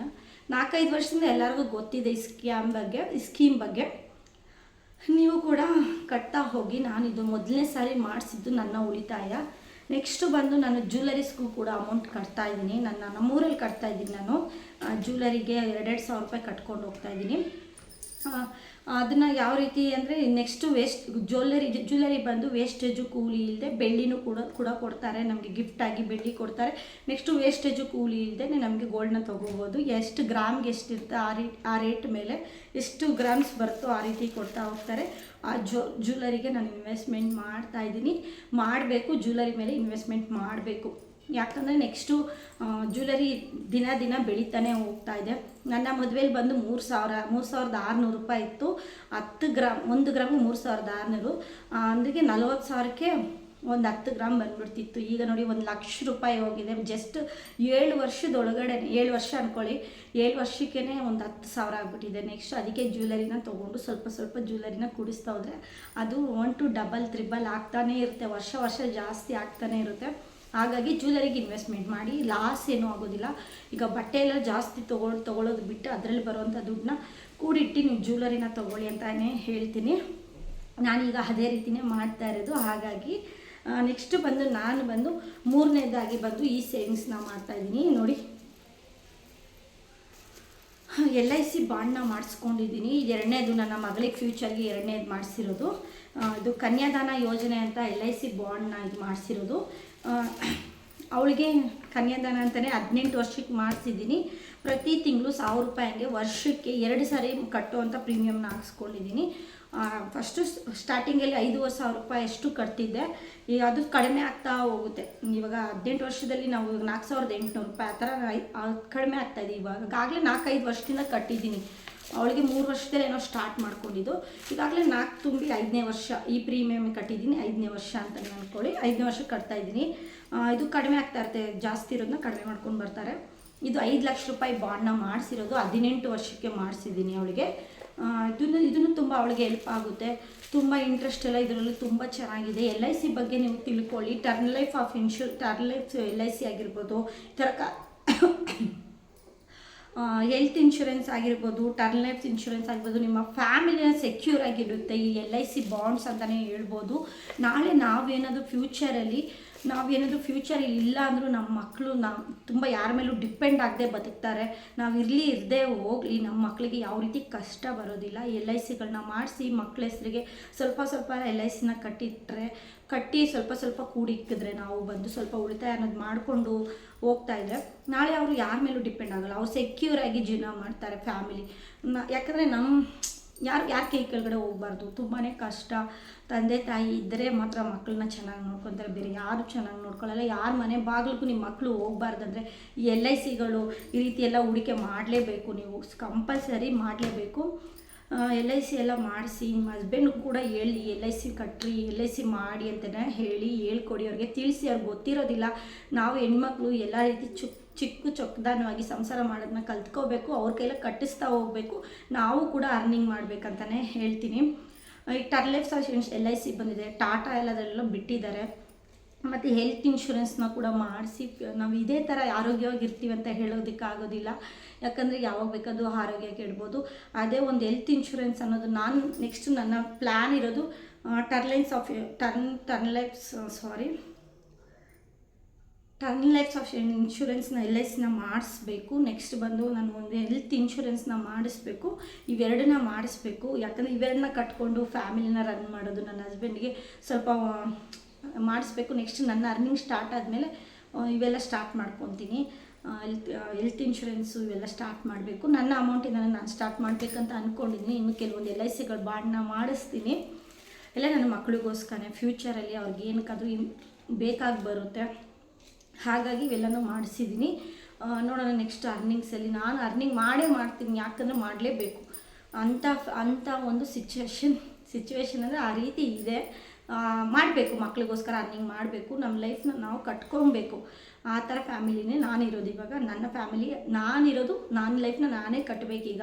ನಾಲ್ಕೈದು ವರ್ಷದಿಂದ ಎಲ್ಲರಿಗೂ ಗೊತ್ತಿದೆ ಈ ಸ್ಕ್ಯಾಮ್ ಬಗ್ಗೆ, ಈ ಸ್ಕೀಮ್ ಬಗ್ಗೆ. ನೀವು ಕೂಡ ಕಟ್ತಾ ಹೋಗಿ, ನಾನು ಇದು ಮೊದಲನೇ ಸಾರಿ ಮಾಡಿಸಿದ್ದು ನನ್ನ ಉಳಿತಾಯ. ನೆಕ್ಸ್ಟು ಬಂದು ನಾನು ಜ್ಯುವೆಲರೀಸ್ಗೂ ಕೂಡ ಅಮೌಂಟ್ ಕಟ್ತಾ ಇದ್ದೀನಿ. ನನ್ನ ನಮ್ಮೂರಲ್ಲಿ ಕಟ್ತಾ ಇದ್ದೀನಿ ನಾನು. ಜ್ಯುವೆಲರಿಗೆ ಎರಡೆರಡು ಸಾವಿರ ರೂಪಾಯಿ ಕಟ್ಕೊಂಡು ಹೋಗ್ತಾ ಇದ್ದೀನಿ. ಅದನ್ನು ಯಾವ ರೀತಿ ಅಂದರೆ ನೆಕ್ಸ್ಟು ವೇಸ್ಟ್ ಜ್ಯುವೆಲ್ಲರಿ ಜ್ಯುವೆಲ್ಲರಿ ಬಂದು ವೇಸ್ಟೇಜು ಕೂಲಿ ಇಲ್ಲದೆ ಬೆಳ್ಳಿನೂ ಕೂಡ ಕೂಡ ಕೊಡ್ತಾರೆ. ನಮಗೆ ಗಿಫ್ಟಾಗಿ ಬೆಳ್ಳಿ ಕೊಡ್ತಾರೆ. ನೆಕ್ಸ್ಟು ವೇಸ್ಟೇಜು ಕೂಲಿ ಇಲ್ಲದೆ ನಮಗೆ ಗೋಲ್ಡ್ನ ತೊಗೋಬೋದು. ಎಷ್ಟು ಗ್ರಾಮ್ಗೆ ಎಷ್ಟಿರುತ್ತೆ ಆ ರೇಟ್ ಆ ರೇಟ್ ಮೇಲೆ ಎಷ್ಟು ಗ್ರಾಮ್ಸ್ ಬರುತ್ತೋ ಆ ರೀತಿ ಕೊಡ್ತಾ ಹೋಗ್ತಾರೆ. ಆ ಜೊ ಜ್ಯುವೆಲ್ಲರಿಗೆ ನಾನು ಇನ್ವೆಸ್ಟ್ಮೆಂಟ್ ಮಾಡ್ತಾ ಇದ್ದೀನಿ. ಮಾಡಬೇಕು ಜ್ಯುವೆಲ್ಲರಿ ಮೇಲೆ ಇನ್ವೆಸ್ಟ್ಮೆಂಟ್ ಮಾಡಬೇಕು. ಯಾಕಂದರೆ ನೆಕ್ಸ್ಟು ಜ್ಯುವೆಲರಿ ದಿನ ದಿನ ಬೆಳೀತಾನೆ ಹೋಗ್ತಾ ಇದೆ. ನನ್ನ ಮದುವೆಯಲ್ಲಿ ಬಂದು ಮೂರು ಸಾವಿರ, ಮೂರು ಸಾವಿರದ ಆರುನೂರು ರೂಪಾಯಿ ಇತ್ತು. ಹತ್ತು ಗ್ರಾಮ್ ಒಂದು ಗ್ರಾಮ್ ಮೂರು ಸಾವಿರದ ಆರುನೂರು. ಅಂದರೆ ನಲ್ವತ್ತು ಸಾವಿರಕ್ಕೆ ಒಂದು ಹತ್ತು ಗ್ರಾಮ್ ಬಂದ್ಬಿಡ್ತಿತ್ತು. ಈಗ ನೋಡಿ ಒಂದು ಲಕ್ಷ ರೂಪಾಯಿ ಹೋಗಿದೆ. ಜಸ್ಟ್ ಏಳು ವರ್ಷದೊಳಗಡೆ, ಏಳು ವರ್ಷ ಅಂದ್ಕೊಳ್ಳಿ ಏಳು ವರ್ಷಕ್ಕೇ ಒಂದು ಹತ್ತು ಸಾವಿರ ಆಗ್ಬಿಟ್ಟಿದೆ. ನೆಕ್ಸ್ಟ್ ಅದಕ್ಕೆ ಜ್ಯುವೆಲರಿನ ತೊಗೊಂಡು ಸ್ವಲ್ಪ ಸ್ವಲ್ಪ ಜ್ಯುವೆಲರಿನ ಕುಡಿಸ್ತಾ ಹೋದರೆ ಅದು ಒನ್ ಟು ಡಬಲ್ ತ್ರಿಬಲ್ ಆಗ್ತಾನೇ ಇರುತ್ತೆ. ವರ್ಷ ವರ್ಷ ಜಾಸ್ತಿ ಆಗ್ತಾನೇ ಇರುತ್ತೆ. ಹಾಗಾಗಿ ಜ್ಯುವೆಲರಿಗೆ ಇನ್ವೆಸ್ಟ್ಮೆಂಟ್ ಮಾಡಿ ಲಾಸ್ ಏನೂ ಆಗೋದಿಲ್ಲ. ಈಗ ಬಟ್ಟೆ ಎಲ್ಲ ಜಾಸ್ತಿ ತೊಗೊಳ್, ತೊಗೊಳೋದು ಬಿಟ್ಟು ಅದರಲ್ಲಿ ಬರುವಂಥ ದುಡ್ಡನ್ನ ಕೂಡಿಟ್ಟು ನೀವು ಜ್ಯುವೆಲರಿನ ತೊಗೊಳ್ಳಿ ಅಂತಲೇ ಹೇಳ್ತೀನಿ. ನಾನೀಗ ಅದೇ ರೀತಿನೇ ಮಾಡ್ತಾ ಇರೋದು. ಹಾಗಾಗಿ ನೆಕ್ಸ್ಟ್ ಬಂದು ನಾನು ಬಂದು ಮೂರನೇದಾಗಿ ಬಂದು ಈ ಸೇವಿಂಗ್ಸ್ನ ಮಾಡ್ತಾ ಇದ್ದೀನಿ. ನೋಡಿ. ಎಲ್ ಐ ಸಿ ಬಾಂಡ್ನ ಮಾಡಿಸ್ಕೊಂಡಿದ್ದೀನಿ. ಇದು ಎರಡನೇದು ನನ್ನ ಮಗಳಿಗೆ ಫ್ಯೂಚರ್ಗೆ ಎರಡನೇದು ಮಾಡಿಸಿರೋದು. ಇದು ಕನ್ಯಾದಾನ ಯೋಜನೆ ಅಂತ ಎಲ್ ಐ ಸಿ ಬಾಂಡ್ನ ಇದು ಮಾಡಿಸಿರೋದು. ಅವಳಿಗೆ ಕನ್ಯಾದಾನ ಅಂತಲೇ ಹದಿನೆಂಟು ವರ್ಷಕ್ಕೆ ಮಾಡಿಸಿದ್ದೀನಿ. ಪ್ರತಿ ತಿಂಗಳು ಸಾವಿರ ರೂಪಾಯಿ ಹಂಗೆ ವರ್ಷಕ್ಕೆ ಎರಡು ಸಾರಿ ಕಟ್ಟುವಂಥ ಪ್ರೀಮಿಯಮ್ನ ಹಾಕ್ಸ್ಕೊಂಡಿದ್ದೀನಿ. ಫಸ್ಟು ಸ್ಟಾರ್ಟಿಂಗಲ್ಲಿ ಐದೂವರೆ ಸಾವಿರ ರೂಪಾಯಿ ಎಷ್ಟು ಕಟ್ತಿದ್ದೆ ಈಗ ಅದು ಕಡಿಮೆ ಆಗ್ತಾ ಹೋಗುತ್ತೆ. ಇವಾಗ ಹದಿನೆಂಟು ವರ್ಷದಲ್ಲಿ ನಾವು ನಾಲ್ಕು ಸಾವಿರದ ಎಂಟುನೂರು ರೂಪಾಯಿ ಆ ಥರ ಕಡಿಮೆ ಆಗ್ತಾ ಕಡಿಮೆ ಆಗ್ತಾಯಿದೆ ಇವಾಗ. ಈಗಾಗಲೇ ನಾಲ್ಕೈದು ವರ್ಷದಿಂದ ಕಟ್ಟಿದ್ದೀನಿ. ಅವಳಿಗೆ ಮೂರು ವರ್ಷದಲ್ಲಿ ಏನೋ ಸ್ಟಾರ್ಟ್ ಮಾಡ್ಕೊಂಡಿದ್ದು. ಈಗಾಗಲೇ ನಾಲ್ಕು ತುಂಬಿ ಐದನೇ ವರ್ಷ, ಈ ಪ್ರೀಮಿಯಮ್ ಕಟ್ಟಿದ್ದೀನಿ, ಐದನೇ ವರ್ಷ ಅಂತ ಅಂದ್ಕೊಳ್ಳಿ ಐದನೇ ವರ್ಷ ಕಟ್ತಾ ಇದ್ದೀನಿ. ಇದು ಕಡಿಮೆ ಆಗ್ತಾ ಇರುತ್ತೆ, ಜಾಸ್ತಿ ಇರೋದನ್ನ ಕಡಿಮೆ ಮಾಡ್ಕೊಂಡು ಬರ್ತಾರೆ. ಇದು ಐದು ಲಕ್ಷ ರೂಪಾಯಿ ಬಾಂಡ್ನ ಮಾಡಿಸಿರೋದು, ಹದಿನೆಂಟು ವರ್ಷಕ್ಕೆ ಮಾಡಿಸಿದ್ದೀನಿ ಅವಳಿಗೆ. ಇದನ್ನು ಇದನ್ನು ತುಂಬ ಅವಳಿಗೆ ಹೆಲ್ಪ್ ಆಗುತ್ತೆ. ತುಂಬ ಇಂಟ್ರೆಸ್ಟ್ ಎಲ್ಲ ಇದರಲ್ಲಿ ತುಂಬ ಚೆನ್ನಾಗಿದೆ. ಎಲ್ ಐ ಸಿ ಬಗ್ಗೆ ನೀವು ತಿಳ್ಕೊಳ್ಳಿ. Term life of insure term life L I C ಆಗಿರ್ಬೋದು, ಈ ಥರ ಕ ಹೆಲ್ತ್ ಇನ್ಶೂರೆನ್ಸ್ ಆಗಿರ್ಬೋದು ಟರ್ನ್ ಲೈಫ್ ಇನ್ಶೂರೆನ್ಸ್ ಆಗಿರ್ಬೋದು, ನಿಮ್ಮ ಫ್ಯಾಮಿಲಿನ ಸೆಕ್ಯೂರ್ ಆಗಿರುತ್ತೆ, ಈ ಎಲ್ ಐ ಸಿ ಬಾಂಡ್ಸ್ ಅಂತಲೇ ಹೇಳ್ಬೋದು. ನಾಳೆ ನಾವೇನಾದರೂ ಫ್ಯೂಚರಲ್ಲಿ ನಾವೇನಾದರೂ ಫ್ಯೂಚರ್ ಇಲ್ಲ ಅಂದರೂ ನಮ್ಮ ಮಕ್ಕಳು ನಾವು ತುಂಬ ಯಾರ ಮೇಲೂ ಡಿಪೆಂಡ್ ಆಗದೆ ಬದುಕ್ತಾರೆ. ನಾವು ಇರಲಿ ಇರದೇ ಹೋಗಲಿ ನಮ್ಮ ಮಕ್ಕಳಿಗೆ ಯಾವ ರೀತಿ ಕಷ್ಟ ಬರೋದಿಲ್ಲ. ಎಲ್ ಐ ಸಿಗಳನ್ನ ಮಾಡಿಸಿ ಮಕ್ಕಳ ಹೆಸರಿಗೆ ಸ್ವಲ್ಪ ಸ್ವಲ್ಪ ಎಲ್ ಐ ಸಿನ ಕಟ್ಟಿಟ್ರೆ, ಕಟ್ಟಿ ಸ್ವಲ್ಪ ಸ್ವಲ್ಪ ಕೂಡಿಕ್ಕಿದ್ರೆ ನಾವು ಬಂದು ಸ್ವಲ್ಪ ಉಳಿತಾಯ ಅನ್ನೋದು ಮಾಡಿಕೊಂಡು ಹೋಗ್ತಾ ಇದ್ರೆ ನಾಳೆ ಅವರು ಯಾರ ಮೇಲೂ ಡಿಪೆಂಡ್ ಆಗಲ್ಲ. ಅವ್ರು ಸೆಕ್ಯೂರ್ ಆಗಿ ಜೀವನ ಮಾಡ್ತಾರೆ ಫ್ಯಾಮಿಲಿ ಯಾಕಂದರೆ ನಮ್ಮ ಯಾರು, ಯಾರ ಕೈ ಕೆಳಗಡೆ ಹೋಗ್ಬಾರ್ದು. ತುಂಬಾ ಕಷ್ಟ. ತಂದೆ ತಾಯಿ ಇದ್ದರೆ ಮಾತ್ರ ಮಕ್ಕಳನ್ನ ಚೆನ್ನಾಗಿ ನೋಡ್ಕೊತಾರೆ. ಬೇರೆ ಯಾರು ಚೆನ್ನಾಗಿ ನೋಡ್ಕೊಳ್ಳಲ್ಲ ಯಾರ ಮನೆ ಬಾಗಿಲಿಗೂ ನಿಮ್ಮ ಮಕ್ಕಳು ಹೋಗ್ಬಾರ್ದಂದ್ರೆ ಈ ಎಲ್ ಐ ಸಿಗಳು ಈ ರೀತಿ ಎಲ್ಲ ಹೂಡಿಕೆ ಮಾಡಲೇಬೇಕು ನೀವು. ಕಂಪಲ್ಸರಿ ಮಾಡಲೇಬೇಕು. ಎಲ್ ಐ ಸಿ ಎಲ್ಲ ಮಾಡಿಸಿ, ನಿಮ್ಮ ಹಸ್ಬೆಂಡ್ ಕೂಡ ಹೇಳಿ, ಎಲ್ ಐ ಸಿ ಕಟ್ಟ್ರಿ ಎಲ್ ಐ ಸಿ ಮಾಡಿ ಅಂತಲೇ ಹೇಳಿ, ಹೇಳ್ಕೊಡಿ. ಅವ್ರಿಗೆ ತಿಳಿಸಿ ಅವ್ರಿಗೆ ಗೊತ್ತಿರೋದಿಲ್ಲ. ನಾವು ಹೆಣ್ಮಕ್ಳು ಎಲ್ಲ ರೀತಿ ಚುಕ್, ಚಿಕ್ಕ ಚೊಕ್ಕದಾನವಾಗಿ ಸಂಸಾರ ಮಾಡೋದನ್ನ ಕಲ್ತ್ಕೋಬೇಕು. ಅವ್ರ ಕೈಲ ಕಟ್ಟಿಸ್ತಾ ಹೋಗಬೇಕು. ನಾವು ಕೂಡ ಅರ್ನಿಂಗ್ ಮಾಡಬೇಕಂತಲೇ ಹೇಳ್ತೀನಿ. ಈಗ term life L I C ಬಂದಿದೆ. ಟಾಟಾ ಎಲ್ಲದೆಲ್ಲ ಬಿಟ್ಟಿದ್ದಾರೆ. ಮತ್ತು ಹೆಲ್ತ್ ಇನ್ಶೂರೆನ್ಸ್ನ ಕೂಡ ಮಾಡಿಸಿ, ನಾವು ಇದೇ ಥರ ಆರೋಗ್ಯವಾಗಿರ್ತೀವಿ ಅಂತ ಹೇಳೋದಕ್ಕೆ ಆಗೋದಿಲ್ಲ. ಯಾಕಂದರೆ ಯಾವಾಗ ಬೇಕಾದರೂ ಆರೋಗ್ಯ ಕೆಡ್ಬೋದು. ಅದೇ ಒಂದು ಹೆಲ್ತ್ ಇನ್ಶೂರೆನ್ಸ್ ಅನ್ನೋದು ನಾನು ನೆಕ್ಸ್ಟ್ ನನ್ನ ಪ್ಲ್ಯಾನ್ ಇರೋದು ಟರ್ಲೈನ್ಸ್ of term term lifes sorry term life of ಇನ್ಶೂರೆನ್ಸ್ನ L I ಸಿನ ಮಾಡಿಸ್ಬೇಕು. ನೆಕ್ಸ್ಟ್ ಬಂದು ನಾನು ಒಂದು ಹೆಲ್ತ್ ಇನ್ಶೂರೆನ್ಸ್ನ ಮಾಡಿಸ್ಬೇಕು. ಇವೆರಡನ್ನ ಮಾಡಿಸ್ಬೇಕು. ಯಾಕಂದರೆ ಇವೆರಡನ್ನ ಕಟ್ಕೊಂಡು ಫ್ಯಾಮಿಲಿನ ರನ್ ಮಾಡೋದು, ನನ್ನ ಹಸ್ಬೆಂಡ್ಗೆ ಸ್ವಲ್ಪ ಮಾಡಿಸ್ಬೇಕು. ನೆಕ್ಸ್ಟ್ ನನ್ನ ಅರ್ನಿಂಗ್ ಸ್ಟಾರ್ಟ್ ಆದಮೇಲೆ ಇವೆಲ್ಲ ಸ್ಟಾರ್ಟ್ ಮಾಡ್ಕೊತೀನಿ. ಹೆಲ್ತ್ ಹೆಲ್ತ್ ಇನ್ಶೂರೆನ್ಸು ಇವೆಲ್ಲ ಸ್ಟಾರ್ಟ್ ಮಾಡಬೇಕು. ನನ್ನ ಅಮೌಂಟಿಂದ ನಾನು ಸ್ಟಾರ್ಟ್ ಮಾಡಬೇಕಂತ ಅಂದ್ಕೊಂಡಿದ್ದೀನಿ ಇನ್ನು ಕೆಲವೊಂದು ಎಲ್ ಐ ಸಿಗಳು ಬಾಂಡ್ನ ಮಾಡಿಸ್ತೀನಿ. ಎಲ್ಲ ನನ್ನ ಮಕ್ಕಳಿಗೋಸ್ಕರ ಫ್ಯೂಚರಲ್ಲಿ ಅವ್ರಿಗೆ ಏನಕ್ಕಾದ್ರೂ ಬೇಕಾಗಿ ಬರುತ್ತೆ. ಹಾಗಾಗಿ ಇವೆಲ್ಲನೂ ಮಾಡಿಸಿದ್ದೀನಿ ನೋಡೋಣ ನೆಕ್ಸ್ಟ್ ಅರ್ನಿಂಗ್ಸಲ್ಲಿ ನಾನು ಅರ್ನಿಂಗ್ ಮಾಡೇ ಮಾಡ್ತೀನಿ, ಯಾಕಂದರೆ ಮಾಡಲೇಬೇಕು. ಅಂಥ ಅಂಥ ಒಂದು ಸಿಚುವೇಶನ್ ಸಿಚುವೇಶನ್ ಅಂದರೆ ಆ ರೀತಿ ಇದೆ. ಮಾಡಬೇಕು, ಮಕ್ಳಿಗೋಸ್ಕರ ಅರ್ನಿಂಗ್ ಮಾಡಬೇಕು ನಮ್ಮ ಲೈಫ್ನ ನಾವು ಕಟ್ಕೊಬೇಕು. ಆ ಥರ ಫ್ಯಾಮಿಲಿನೇ ನಾನಿರೋದು ಇವಾಗ. ನನ್ನ ಫ್ಯಾಮಿಲಿ ನಾನಿರೋದು, ನನ್ನ ಲೈಫ್ನ ನಾನೇ ಕಟ್ಟಬೇಕೀಗ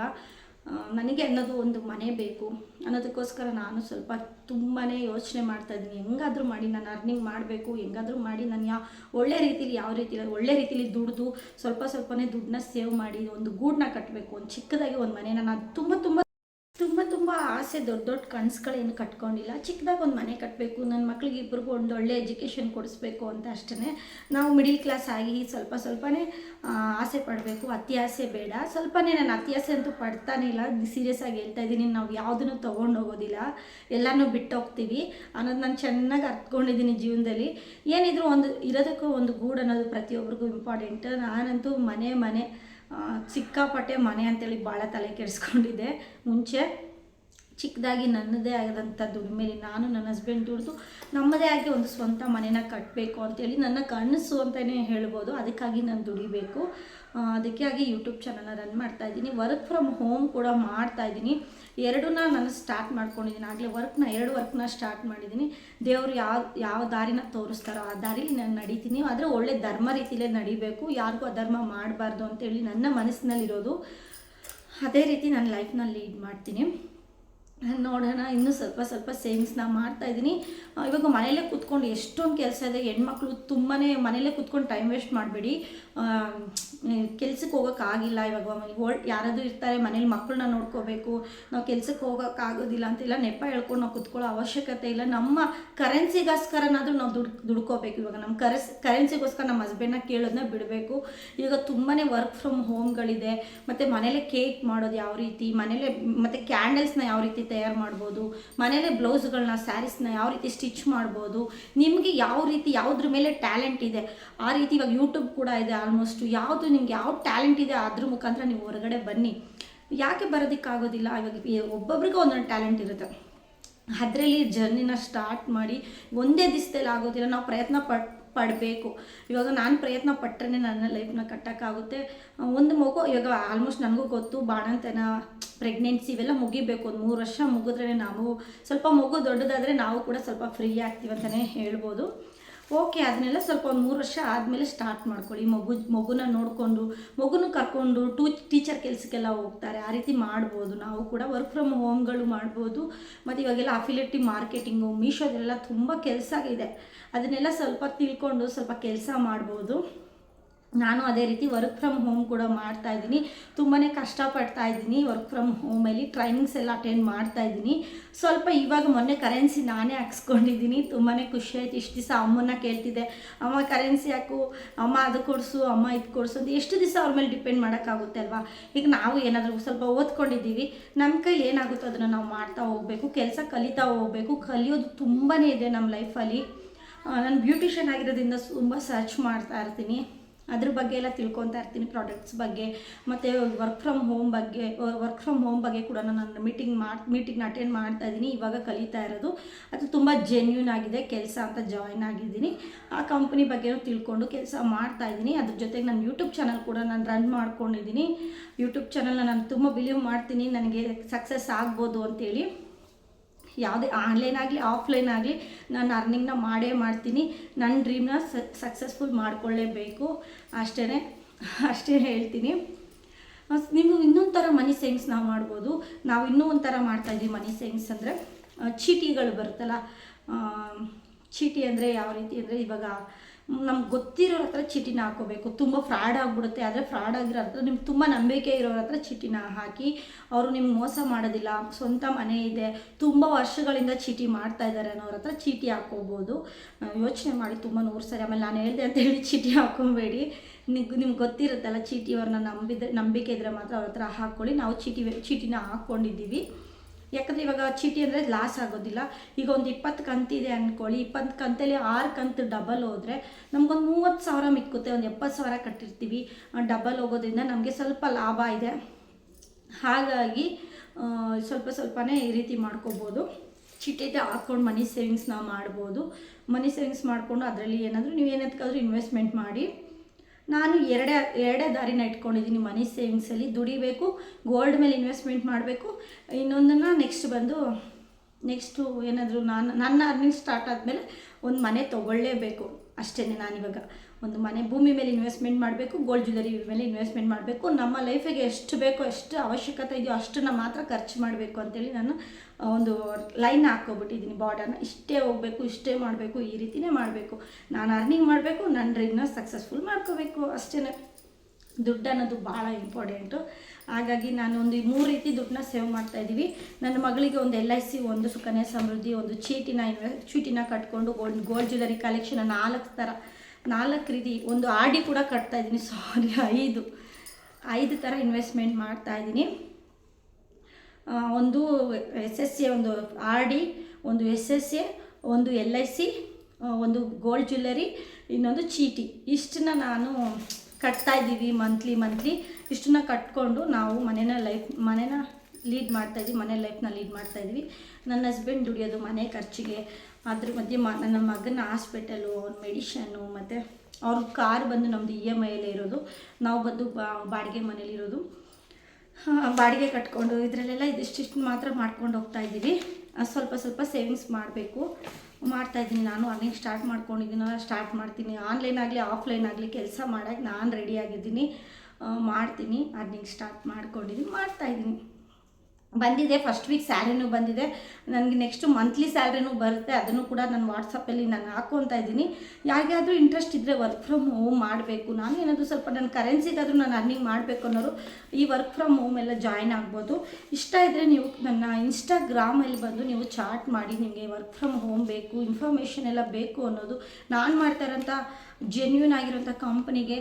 ನನಗೆ ಅನ್ನೋದು ಒಂದು ಮನೆ ಬೇಕು ಅನ್ನೋದಕ್ಕೋಸ್ಕರ ನಾನು ಸ್ವಲ್ಪ ತುಂಬಾ ಯೋಚನೆ ಮಾಡ್ತಾ ಇದ್ದೀನಿ. ಹೆಂಗಾದರೂ ಮಾಡಿ ನಾನು ಅರ್ನಿಂಗ್ ಮಾಡಬೇಕು, ಹೆಂಗಾದರೂ ಮಾಡಿ ನಾನು ಯಾವ ಒಳ್ಳೆ ರೀತಿಲಿ ಯಾವ ರೀತಿ ಒಳ್ಳೆ ರೀತಿಲಿ ದುಡ್ದು ಸ್ವಲ್ಪ ಸ್ವಲ್ಪನೇ ದುಡ್ಡನ್ನ ಸೇವ್ ಮಾಡಿ ಒಂದು ಗೂಡನ್ನ ಕಟ್ಟಬೇಕು ಒಂದು ಚಿಕ್ಕದಾಗಿ ಒಂದು ಮನೆ ನಾನು ತುಂಬ ತುಂಬ ತುಂಬ ತುಂಬ ಆಸೆ, ದೊಡ್ಡ ದೊಡ್ಡ ಕನಸುಗಳೇನು ಕಟ್ಕೊಂಡಿಲ್ಲ. ಚಿಕ್ಕದಾಗ ಒಂದು ಮನೆ ಕಟ್ಟಬೇಕು ನನ್ನ ಮಕ್ಳಿಗೆ ಇಬ್ಬರಿಗೂ ಒಂದು ಒಳ್ಳೆ ಎಜುಕೇಷನ್ ಕೊಡಿಸ್ಬೇಕು ಅಂತ ಅಷ್ಟೇ ನಾವು ಮಿಡಿಲ್ ಕ್ಲಾಸ್ ಆಗಿ ಸ್ವಲ್ಪ ಸ್ವಲ್ಪನೇ ಆಸೆ ಪಡಬೇಕು. ಅತಿ ಆಸೆ ಬೇಡ. ಸ್ವಲ್ಪನೇ ನಾನು ಅತಿ ಆಸೆ ಅಂತೂ ಪಡ್ತಾನೇ ಇಲ್ಲ. ಸೀರಿಯಸ್ ಆಗಿ ಹೇಳ್ತಾ ಇದ್ದೀನಿ, ನಾವು ಯಾವುದನ್ನು ತೊಗೊಂಡು ಹೋಗೋದಿಲ್ಲ. ಎಲ್ಲನೂ ಬಿಟ್ಟೋಗ್ತೀವಿ. ಅನ್ನೋದು ನಾನು ಚೆನ್ನಾಗಿ ಅರ್ಥಕೊಂಡಿದ್ದೀನಿ ಜೀವನದಲ್ಲಿ. ಏನಿದ್ರು ಒಂದು, ಇರೋದಕ್ಕೂ ಒಂದು ಗೂಡು ಅನ್ನೋದು ಪ್ರತಿಯೊಬ್ಬರಿಗೂ ಇಂಪಾರ್ಟೆಂಟ್ ನಾನಂತೂ ಮನೆ ಮನೆ ಸಿಕ್ಕಾಪಟ್ಟೆ ಮನೆ ಅಂತೇಳಿ ಭಾಳ ತಲೆ ಕೆಡಿಸ್ಕೊಂಡಿದ್ದೆ. ಮುಂಚೆ ಚಿಕ್ಕದಾಗಿ ನನ್ನದೇ ಆದಂಥ ದುಡಿಮೆಲಿ ನಾನು ನನ್ನ ಹಸ್ಬೆಂಡ್ ದುಡಿದು ನಮ್ಮದೇ ಆಗಿ ಒಂದು ಸ್ವಂತ ಮನೆನ ಕಟ್ಟಬೇಕು ಅಂತೇಳಿ ನನ್ನ ಕನಸು ಅಂತಲೇ ಹೇಳ್ಬೋದು. ಅದಕ್ಕಾಗಿ ನಾನು ದುಡಿಬೇಕು. ಅದಕ್ಕೆ ಅದಕ್ಕಾಗಿ ಯೂಟ್ಯೂಬ್ ಚಾನಲ್ನ ರನ್ ಮಾಡ್ತಾ ಇದ್ದೀನಿ. ವರ್ಕ್ ಫ್ರಮ್ ಹೋಮ್ ಕೂಡ ಮಾಡ್ತಾ ಇದ್ದೀನಿ. ಎರಡನ್ನ ನಾನು ಸ್ಟಾರ್ಟ್ ಮಾಡ್ಕೊಂಡಿದ್ದೀನಿ. ಆಗಲೇ ವರ್ಕ್ನ ಎರಡು ವರ್ಕ್ನ ಸ್ಟಾರ್ಟ್ ಮಾಡಿದ್ದೀನಿ. ದೇವರು ಯಾವ ಯಾವ ದಾರಿನ ತೋರಿಸ್ತಾರೋ ಆ ದಾರಿಲಿ ನಾನು ನಡೀತೀನಿ. ಆದರೆ ಒಳ್ಳೆ ಧರ್ಮ ರೀತಿಯಲ್ಲೇ ನಡಿಬೇಕು. ಯಾರಿಗೂ ಅಧರ್ಮ ಮಾಡಬಾರ್ದು ಅಂತೇಳಿ ನನ್ನ ಮನಸ್ಸಿನಲ್ಲಿರೋದು. ಅದೇ ರೀತಿ ನಾನು ಲೈಫ್ನಲ್ಲಿ ಲೀಡ್ ಮಾಡ್ತೀನಿ. ನೋಡೋಣ, ಇನ್ನೂ ಸ್ವಲ್ಪ ಸ್ವಲ್ಪ ಸೇವಿಂಗ್ಸ್ನ ಮಾಡ್ತಾ ಇದ್ದೀನಿ. ಇವಾಗ ಮನೆಯಲ್ಲೇ ಕೂತ್ಕೊಂಡು ಎಷ್ಟೊಂದು ಕೆಲಸ ಇದೆ, ಹೆಣ್ಮಕ್ಳು ತುಂಬಾ ಮನೆಯಲ್ಲೇ ಕೂತ್ಕೊಂಡು ಟೈಮ್ ವೇಸ್ಟ್ ಮಾಡಬೇಡಿ. ಕೆಲ್ಸಕ್ಕೆ ಹೋಗೋಕ್ಕಾಗಿಲ್ಲ ಇವಾಗ. ಯಾರಾದರೂ ಇರ್ತಾರೆ, ಮನೇಲಿ ಮಕ್ಕಳನ್ನ ನೋಡ್ಕೋಬೇಕು. ನಾವು ಕೆಲ್ಸಕ್ಕೆ ಹೋಗೋಕ್ಕಾಗೋದಿಲ್ಲ ಅಂತೆಲ್ಲ ನೆಪ ಹೇಳ್ಕೊಂಡು ನಾವು ಕುತ್ಕೊಳ್ಳೋ ಅವಶ್ಯಕತೆ ಇಲ್ಲ. ನಮ್ಮ ಕರೆನ್ಸಿಗೋಸ್ಕರನಾದರೂ ನಾವು ದುಡ್, ದುಡ್ಕೋಬೇಕು ಇವಾಗ. ನಮ್ಮ ಕರೆಸ್ ಕರೆನ್ಸಿಗೋಸ್ಕರ ನಮ್ಮ ಹಸ್ಬೆಂಡ್ನ ಕೇಳೋದನ್ನ ಬಿಡಬೇಕು. ಈಗ ತುಂಬಾ ವರ್ಕ್ ಫ್ರಮ್ ಹೋಮ್ಗಳಿದೆ ಮತ್ತು ಮನೇಲೆ ಕೇಕ್ ಮಾಡೋದು ಯಾವ ರೀತಿ? ಮನೇಲೆ, ಮತ್ತು ಕ್ಯಾಂಡಲ್ಸ್ನ ಯಾವ ರೀತಿ ತಯಾರು ಮಾಡ್ಬೋದು? ಮನೇಲೆ ಬ್ಲೌಸ್ಗಳನ್ನ ಸ್ಯಾರೀಸ್ನ ಯಾವ ರೀತಿ ಸ್ಟಿಚ್ ಮಾಡ್ಬೋದು? ನಿಮಗೆ ಯಾವ ರೀತಿ, ಯಾವುದ್ರ ಮೇಲೆ ಟ್ಯಾಲೆಂಟ್ ಇದೆ? ಆ ರೀತಿ ಇವಾಗ ಯೂಟ್ಯೂಬ್ ಕೂಡ ಇದೆ ಆಲ್ಮೋಸ್ಟ್ ಯಾವುದು ನಿಮ್ಗೆ ಯಾವ ಟ್ಯಾಲೆಂಟ್ ಇದೆ ಅದ್ರ ಮುಖಾಂತರ ನೀವು ಹೊರಗಡೆ ಬನ್ನಿ. ಯಾಕೆ ಬರೋದಕ್ಕಾಗೋದಿಲ್ಲ? ಇವಾಗ ಒಬ್ಬೊಬ್ರಿಗೆ ಒಂದೊಂದು ಟ್ಯಾಲೆಂಟ್ ಇರುತ್ತೆ. ಅದರಲ್ಲಿ ಜರ್ನಿನ ಸ್ಟಾರ್ಟ್ ಮಾಡಿ ಒಂದೇ ದಿವಸದಲ್ಲಿ ಆಗೋದಿಲ್ಲ, ನಾವು ಪ್ರಯತ್ನ ಪಟ್ ಪಡಬೇಕು. ಇವಾಗ ನಾನು ಪ್ರಯತ್ನ ಪಟ್ಟರೆ ನನ್ನ ಲೈಫ್ನ ಕಟ್ಟೋಕ್ಕಾಗುತ್ತೆ. ಒಂದು ಮಗು, ಇವಾಗ ಆಲ್ಮೋಸ್ಟ್ ನನಗೂ ಗೊತ್ತು, ಬಾಣಂತನ ಪ್ರೆಗ್ನೆನ್ಸಿ ಇವೆಲ್ಲ ಮುಗಿಬೇಕು. ಒಂದು ಮೂರು ವರ್ಷ ಮುಗಿದ್ರೆ ನಾವು, ಸ್ವಲ್ಪ ಮಗು ದೊಡ್ಡದಾದರೆ ನಾವು ಕೂಡ ಸ್ವಲ್ಪ ಫ್ರೀ ಆಗ್ತೀವಿ ಅಂತಲೇ ಹೇಳ್ಬೋದು. ಓಕೆ, ಅದನ್ನೆಲ್ಲ ಸ್ವಲ್ಪ ಒಂದು ಮೂರು ವರ್ಷ ಆದಮೇಲೆ ಸ್ಟಾರ್ಟ್ ಮಾಡ್ಕೊಳ್ಳಿ. ಮಗು, ಮಗುನ ನೋಡಿಕೊಂಡು, ಮಗುನ ಕರ್ಕೊಂಡು ಟೂ ಟೀಚರ್ ಕೆಲಸಕ್ಕೆಲ್ಲ ಹೋಗ್ತಾರೆ. ಆ ರೀತಿ ಮಾಡ್ಬೋದು. ನಾವು ಕೂಡ ವರ್ಕ್ ಫ್ರಮ್ ಹೋಮ್ಗಳು ಮಾಡ್ಬೋದು. ಮತ್ತು ಇವಾಗೆಲ್ಲ ಅಫಿಲೇಟಿವ್ ಮಾರ್ಕೆಟಿಂಗು ಮೀಶೋದೆಲ್ಲ ತುಂಬ ಕೆಲಸ ಇದೆ. ಅದನ್ನೆಲ್ಲ ಸ್ವಲ್ಪ ತಿಳ್ಕೊಂಡು ಸ್ವಲ್ಪ ಕೆಲಸ ಮಾಡ್ಬೋದು. ನಾನು ಅದೇ ರೀತಿ ವರ್ಕ್ ಫ್ರಮ್ ಹೋಮ್ ಕೂಡ ಮಾಡ್ತಾ ಇದ್ದೀನಿ. ತುಂಬಾ ಕಷ್ಟಪಡ್ತಾ ಇದ್ದೀನಿ ವರ್ಕ್ ಫ್ರಮ್ ಹೋಮಲ್ಲಿ ಟ್ರೈನಿಂಗ್ಸ್ ಎಲ್ಲ ಅಟೆಂಡ್ ಮಾಡ್ತಾ ಇದ್ದೀನಿ. ಸ್ವಲ್ಪ ಇವಾಗ ಮೊನ್ನೆ ಕರೆನ್ಸಿ ನಾನೇ ಹಾಕ್ಸ್ಕೊಂಡಿದ್ದೀನಿ. ತುಂಬಾ ಖುಷಿ ಆಯ್ತು. ಇಷ್ಟು ದಿವಸ ಅಮ್ಮನ್ನ ಕೇಳ್ತಿದ್ದೆ. ಅಮ್ಮ ಕರೆನ್ಸಿ ಹಾಕು. ಅಮ್ಮ ಅದು ಕೊಡಿಸು, ಅಮ್ಮ ಇದು ಕೊಡಿಸು ಅಂತ ಎಷ್ಟು ದಿವಸ ಅವ್ರ ಮೇಲೆ ಡಿಪೆಂಡ್ ಮಾಡೋಕ್ಕಾಗುತ್ತೆ ಅಲ್ವಾ? ಈಗ ನಾವು ಏನಾದರೂ ಸ್ವಲ್ಪ ಓದ್ಕೊಂಡಿದ್ದೀವಿ. ನಮ್ಮ ಕೈಲಿ ಏನಾಗುತ್ತೋ ಅದನ್ನು ನಾವು ಮಾಡ್ತಾ ಹೋಗಬೇಕು. ಕೆಲಸ ಕಲಿತಾ ಹೋಗಬೇಕು. ಕಲಿಯೋದು ತುಂಬಾ ಇದೆ ನಮ್ಮ ಲೈಫಲ್ಲಿ ನಾನು ಬ್ಯೂಟಿಷಿಯನ್ ಆಗಿರೋದ್ರಿಂದ ತುಂಬ ಸರ್ಚ್ ಮಾಡ್ತಾ ಇರ್ತೀನಿ. ಅದ್ರ ಬಗ್ಗೆ ಎಲ್ಲ ತಿಳ್ಕೊತಾ ಇರ್ತೀನಿ ಪ್ರಾಡಕ್ಟ್ಸ್ ಬಗ್ಗೆ. ಮತ್ತು ವರ್ಕ್ ಫ್ರಮ್ ಹೋಮ್ ಬಗ್ಗೆ ವರ್ಕ್ ಫ್ರಮ್ ಹೋಮ್ ಬಗ್ಗೆ ಕೂಡ ನಾನು ಮೀಟಿಂಗ್ ಮಾಡಿ ಮೀಟಿಂಗ್ನ ಅಟೆಂಡ್ ಮಾಡ್ತಾ ಇದ್ದೀನಿ. ಇವಾಗ ಕಲಿತಾ ಇರೋದು. ಅದು ತುಂಬ ಜೆನ್ಯೂನ್ ಆಗಿದೆ, ಕೆಲಸ ಅಂತ ಜಾಯ್ನ್ ಆಗಿದ್ದೀನಿ. ಆ ಕಂಪ್ನಿ ಬಗ್ಗೆನೂ ತಿಳ್ಕೊಂಡು ಕೆಲಸ ಮಾಡ್ತಾ ಇದ್ದೀನಿ. ಅದ್ರ ಜೊತೆಗೆ ನನ್ನ ಯೂಟ್ಯೂಬ್ ಚಾನಲ್ ಕೂಡ ನಾನು ರನ್ ಮಾಡ್ಕೊಂಡಿದ್ದೀನಿ. ಯೂಟ್ಯೂಬ್ ಚಾನಲ್ನ ನಾನು ತುಂಬ ಬಿಲೀವ್ ಮಾಡ್ತೀನಿ. ನನಗೆ ಸಕ್ಸಸ್ ಆಗ್ಬೋದು ಅಂತೇಳಿ. ಯಾವುದೇ ಆನ್ಲೈನ್ ಆಗಲಿ ಆಫ್ಲೈನ್ ಆಗಲಿ ನಾನು ಅರ್ನಿಂಗ್ನ ಮಾಡೇ ಮಾಡ್ತೀನಿ. ನನ್ನ ಡ್ರೀಮ್ನ ಸಕ್ಸಸ್ಫುಲ್ ಮಾಡ್ಕೊಳ್ಳೇಬೇಕು. ಅಷ್ಟೇ ಅಷ್ಟೇ ಹೇಳ್ತೀನಿ. ನೀವು ಇನ್ನೊಂದು ಥರ ಮನಿ ಸೇವಿಂಗ್ಸ್ ನಾವು ಮಾಡ್ಬೋದು. ನಾವು ಇನ್ನೂ ಒಂಥರ ಮಾಡ್ತಾಯಿದ್ದೀವಿ ಮನಿ ಸೇವಿಂಗ್ಸ್ ಅಂದರೆ ಚೀಟಿಗಳು ಬರುತ್ತಲ್ಲ ಚೀಟಿ ಅಂದರೆ ಯಾವ ರೀತಿ ಅಂದರೆ ಇವಾಗ ನಮ್ಗೆ ಗೊತ್ತಿರೋರ ಹತ್ರ ಚೀಟಿನ ಹಾಕೋಬೇಕು. ತುಂಬ ಫ್ರಾಡ್ ಆಗಿಬಿಡುತ್ತೆ. ಆದರೆ ಫ್ರಾಡ್ ಆಗಿರೋ ಹತ್ರ ನಿಮ್ಗೆ ತುಂಬ ನಂಬಿಕೆ ಇರೋರ ಹತ್ರ ಚೀಟಿನ ಹಾಕಿ ಅವರು ನಿಮ್ಗೆ ಮೋಸ ಮಾಡೋದಿಲ್ಲ. ಸ್ವಂತ ಮನೆ ಇದೆ. ತುಂಬ ವರ್ಷಗಳಿಂದ ಚೀಟಿ ಮಾಡ್ತಾ ಇದ್ದಾರೆ ಅನ್ನೋರ ಹತ್ರ ಚೀಟಿ ಹಾಕೋಬೋದು. ಯೋಚನೆ ಮಾಡಿ ತುಂಬ ನೂರು ಸರಿ. ಆಮೇಲೆ ನಾನು ಹೇಳಿದೆ ಅಂತ ಹೇಳಿ ಚೀಟಿ ಹಾಕೊಬೇಡಿ. ನಿಮ್ಗೆ ನಿಮ್ಗೆ ಗೊತ್ತಿರುತ್ತಲ್ಲ ಚೀಟಿ ಅವ್ರನ್ನ ನಂಬಿದ್ರೆ, ನಂಬಿಕೆ ಇದ್ದರೆ ಮಾತ್ರ ಅವ್ರ ಹತ್ರ ಹಾಕ್ಕೊಳ್ಳಿ ನಾವು ಚೀಟಿ, ಚೀಟಿನ ಹಾಕ್ಕೊಂಡಿದ್ದೀವಿ ಯಾಕಂದರೆ ಇವಾಗ ಚೀಟಿ ಅಂದರೆ ಲಾಸ್ ಆಗೋದಿಲ್ಲ. ಈಗ ಒಂದು ಇಪ್ಪತ್ತು ಕಂತಿದೆ ಅಂದ್ಕೊಳ್ಳಿ ಇಪ್ಪತ್ತು ಕಂತಲ್ಲಿ ಆರು ಕಂತು ಡಬಲ್ ಹೋದರೆ ನಮ್ಗೊಂದು ಮೂವತ್ತು ಸಾವಿರ ಮಿಕ್ಕುತ್ತೆ. ಒಂದು ಎಪ್ಪತ್ತು ಸಾವಿರ ಕಟ್ಟಿರ್ತೀವಿ. ಡಬಲ್ ಹೋಗೋದ್ರಿಂದ ನಮಗೆ ಸ್ವಲ್ಪ ಲಾಭ ಇದೆ. ಹಾಗಾಗಿ ಸ್ವಲ್ಪ ಸ್ವಲ್ಪನೇ ಈ ರೀತಿ ಮಾಡ್ಕೋಬೋದು. ಚೀಟಿಗೆ ಹಾಕ್ಕೊಂಡು ಮನಿ ಸೇವಿಂಗ್ಸ್ ನಾವು ಮಾಡ್ಬೋದು. ಮನಿ ಸೇವಿಂಗ್ಸ್ ಮಾಡಿಕೊಂಡು ಅದರಲ್ಲಿ ಏನಾದರೂ ನೀವು ಏನಂತಕ್ಕಾದ್ರೂ ಇನ್ವೆಸ್ಟ್ಮೆಂಟ್ ಮಾಡಿ. ನಾನು ಎರಡೇ ಎರಡೇ ದಾರಿನ ಇಟ್ಕೊಂಡಿದ್ದೀನಿ ಮನಿ ಸೇವಿಂಗ್ಸಲ್ಲಿ ದುಡಿಬೇಕು ಗೋಲ್ಡ್ ಮೇಲೆ ಇನ್ವೆಸ್ಟ್ಮೆಂಟ್ ಮಾಡಬೇಕು. ಇನ್ನೊಂದನ್ನು ನೆಕ್ಸ್ಟ್ ಬಂದು ನೆಕ್ಸ್ಟು ಏನಾದರೂ ನಾನು, ನನ್ನ ಅರ್ನಿಂಗ್ ಸ್ಟಾರ್ಟ್ ಆದಮೇಲೆ ಒಂದು ಮನೆ ತೊಗೊಳ್ಳೇಬೇಕು. ಅಷ್ಟೇ ನಾನಿವಾಗ. ಒಂದು ಮನೆ ಭೂಮಿ ಮೇಲೆ ಇನ್ವೆಸ್ಟ್ಮೆಂಟ್ ಮಾಡಬೇಕು ಗೋಲ್ಡ್ ಜ್ಯುವೆಲರಿ ಮೇಲೆ ಇನ್ವೆಸ್ಟ್ಮೆಂಟ್ ಮಾಡಬೇಕು, ನಮ್ಮ ಲೈಫಿಗೆ ಎಷ್ಟು ಬೇಕೋ ಎಷ್ಟು ಅವಶ್ಯಕತೆ ಇದೆಯೋ ಅಷ್ಟನ್ನು ಮಾತ್ರ ಖರ್ಚು ಮಾಡಬೇಕು ಅಂತೇಳಿ ನಾನು ಒಂದು ಲೈನ್ ಹಾಕ್ಕೊಬಿಟ್ಟಿದ್ದೀನಿ ಬಾರ್ಡರ್ನ ಇಷ್ಟೇ ಹೋಗಬೇಕು, ಇಷ್ಟೇ ಮಾಡಬೇಕು, ಈ ರೀತಿನೇ ಮಾಡಬೇಕು. ನಾನು ಅರ್ನಿಂಗ್ ಮಾಡಬೇಕು ನನ್ನ ಡ್ರೀಮ್ನ ಸಕ್ಸಸ್ಫುಲ್ ಮಾಡ್ಕೋಬೇಕು ಅಷ್ಟೇ ದುಡ್ಡು ಅನ್ನೋದು ಭಾಳ ಇಂಪಾರ್ಟೆಂಟು ಹಾಗಾಗಿ ನಾನು ಒಂದು ಮೂರು ರೀತಿ ದುಡ್ಡನ್ನ ಸೇವ್ ಮಾಡ್ತಾ ಇದ್ದೀವಿ. ನನ್ನ ಮಗಳಿಗೆ ಒಂದು ಎಲ್ ಐ ಸಿ ಒಂದು ಸುಕನ್ಯಾ ಸಮೃದ್ಧಿ, ಒಂದು ಚೀಟಿನ ಚೀಟಿನ ಕಟ್ಕೊಂಡು ಗೋಲ್ಡ್ ಗೋಲ್ಡ್ ಜ್ಯುವೆಲರಿ ಕಲೆಕ್ಷನ್ ನಾಲ್ಕು ಥರ ನಾಲ್ಕು ರೀತಿ ಒಂದು ಆರ್ ಡಿ ಕೂಡ ಕಟ್ತಾ ಇದ್ದೀನಿ. ಸಾರಿ ಐದು. ಐದು ಥರ ಇನ್ವೆಸ್ಟ್ಮೆಂಟ್ ಮಾಡ್ತಾ ಇದ್ದೀನಿ. ಒಂದು ಎಸ್ ಎಸ್ ಎ ಒಂದು ಆರ್ ಡಿ ಒಂದು ಎಸ್ ಎಸ್ ಎ ಒಂದು ಎಲ್ ಐ ಸಿ ಒಂದು ಗೋಲ್ಡ್ ಜ್ಯುವೆಲರಿ ಇನ್ನೊಂದು ಚೀಟಿ. ಇಷ್ಟನ್ನ ನಾನು ಕಟ್ತಾ ಇದ್ದೀವಿ ಮಂತ್ಲಿ ಮಂತ್ಲಿ ಇಷ್ಟನ್ನ ಕಟ್ಕೊಂಡು ನಾವು ಮನೇನ ಲೈಫ್ ಮನೇನ ಲೀಡ್ ಮಾಡ್ತಾ ಇದ್ದೀವಿ, ಮನೆ ಲೈಫ್ನ ಲೀಡ್ ಮಾಡ್ತಾ ಇದ್ದೀವಿ. ನನ್ನ ಹಸ್ಬೆಂಡ್ ದುಡಿಯೋದು, ಮನೆ ಖರ್ಚಿಗೆ, ಅದ್ರ ಮಧ್ಯೆ ಮ ನನ್ನ ಮಗನ ಹಾಸ್ಪಿಟಲು ಅವ್ರ ಮೆಡಿಷನ್ನು ಮತ್ತು ಅವ್ರ ಕಾರ್ ಬಂದು ನಮ್ಮದು ಇ ಎಂ ಐಯಲ್ಲೇ ಇರೋದು. ನಾವು ಬಂದು ಬಾಡಿಗೆ ಮನೇಲಿರೋದು ಬಾಡಿಗೆ ಕಟ್ಕೊಂಡು ಇದರಲ್ಲೆಲ್ಲ ಇದಿಷ್ಟಿಷ್ಟು ಮಾತ್ರ ಮಾಡ್ಕೊಂಡು ಹೋಗ್ತಾ ಇದ್ದೀವಿ. ಸ್ವಲ್ಪ ಸ್ವಲ್ಪ ಸೇವಿಂಗ್ಸ್ ಮಾಡಬೇಕು. ಮಾಡ್ತಾ ಇದ್ದೀನಿ ನಾನು ಅರ್ನಿಂಗ್ ಸ್ಟಾರ್ಟ್ ಮಾಡ್ಕೊಂಡಿದ್ದೀನಲ್ಲ ಸ್ಟಾರ್ಟ್ ಮಾಡ್ತೀನಿ. ಆನ್ಲೈನ್ ಆಗಲಿ ಆಫ್ಲೈನ್ ಆಗಲಿ ಕೆಲಸ ಮಾಡೋಕ್ಕೆ ನಾನು ರೆಡಿಯಾಗಿದ್ದೀನಿ ಮಾಡ್ತೀನಿ. ಅರ್ನಿಂಗ್ ಸ್ಟಾರ್ಟ್ ಮಾಡ್ಕೊಂಡಿದ್ದೀನಿ ಮಾಡ್ತಾ ಇದ್ದೀನಿ. ಬಂದಿದೆ ಫಸ್ಟ್ ವೀಕ್ ಸ್ಯಾಲ್ರಿನೂ ಬಂದಿದೆ. ನನಗೆ ನೆಕ್ಸ್ಟು ಮಂತ್ಲಿ ಸ್ಯಾಲ್ರಿನೂ ಬರುತ್ತೆ, ಅದನ್ನು ಕೂಡ ನಾನು ವಾಟ್ಸಪ್ಪಲ್ಲಿ ನಾನು ಹಾಕ್ಕೊತಾ ಇದ್ದೀನಿ. ಯಾರಿಗಾದರೂ ಇಂಟ್ರೆಸ್ಟ್ ಇದ್ದರೆ ವರ್ಕ್ ಫ್ರಮ್ ಹೋಮ್ ಮಾಡಬೇಕು. ನಾನು ಏನಾದರೂ ಸ್ವಲ್ಪ ನನ್ನ ಕರೆನ್ಸಿಗಾದರೂ ನಾನು ಅರ್ನಿಂಗ್ ಮಾಡಬೇಕು ಅನ್ನೋರು ಈ ವರ್ಕ್ ಫ್ರಮ್ ಹೋಮ್ ಎಲ್ಲ ಜಾಯ್ನ್ ಆಗ್ಬೋದು. ಇಷ್ಟ ಇದ್ದರೆ ನೀವು ನನ್ನ ಇನ್ಸ್ಟಾಗ್ರಾಮಲ್ಲಿ ಬಂದು ನೀವು ಚಾಟ್ ಮಾಡಿ, ನಿಮಗೆ ವರ್ಕ್ ಫ್ರಮ್ ಹೋಮ್ ಬೇಕು ಇನ್ಫಾರ್ಮೇಷನ್ ಎಲ್ಲ ಬೇಕು ಅನ್ನೋದು ನಾನು ಮಾಡ್ತಾ ಇರೋಂಥ ಜೆನ್ಯೂನ್ ಆಗಿರೋಂಥ ಕಂಪ್ನಿಗೆ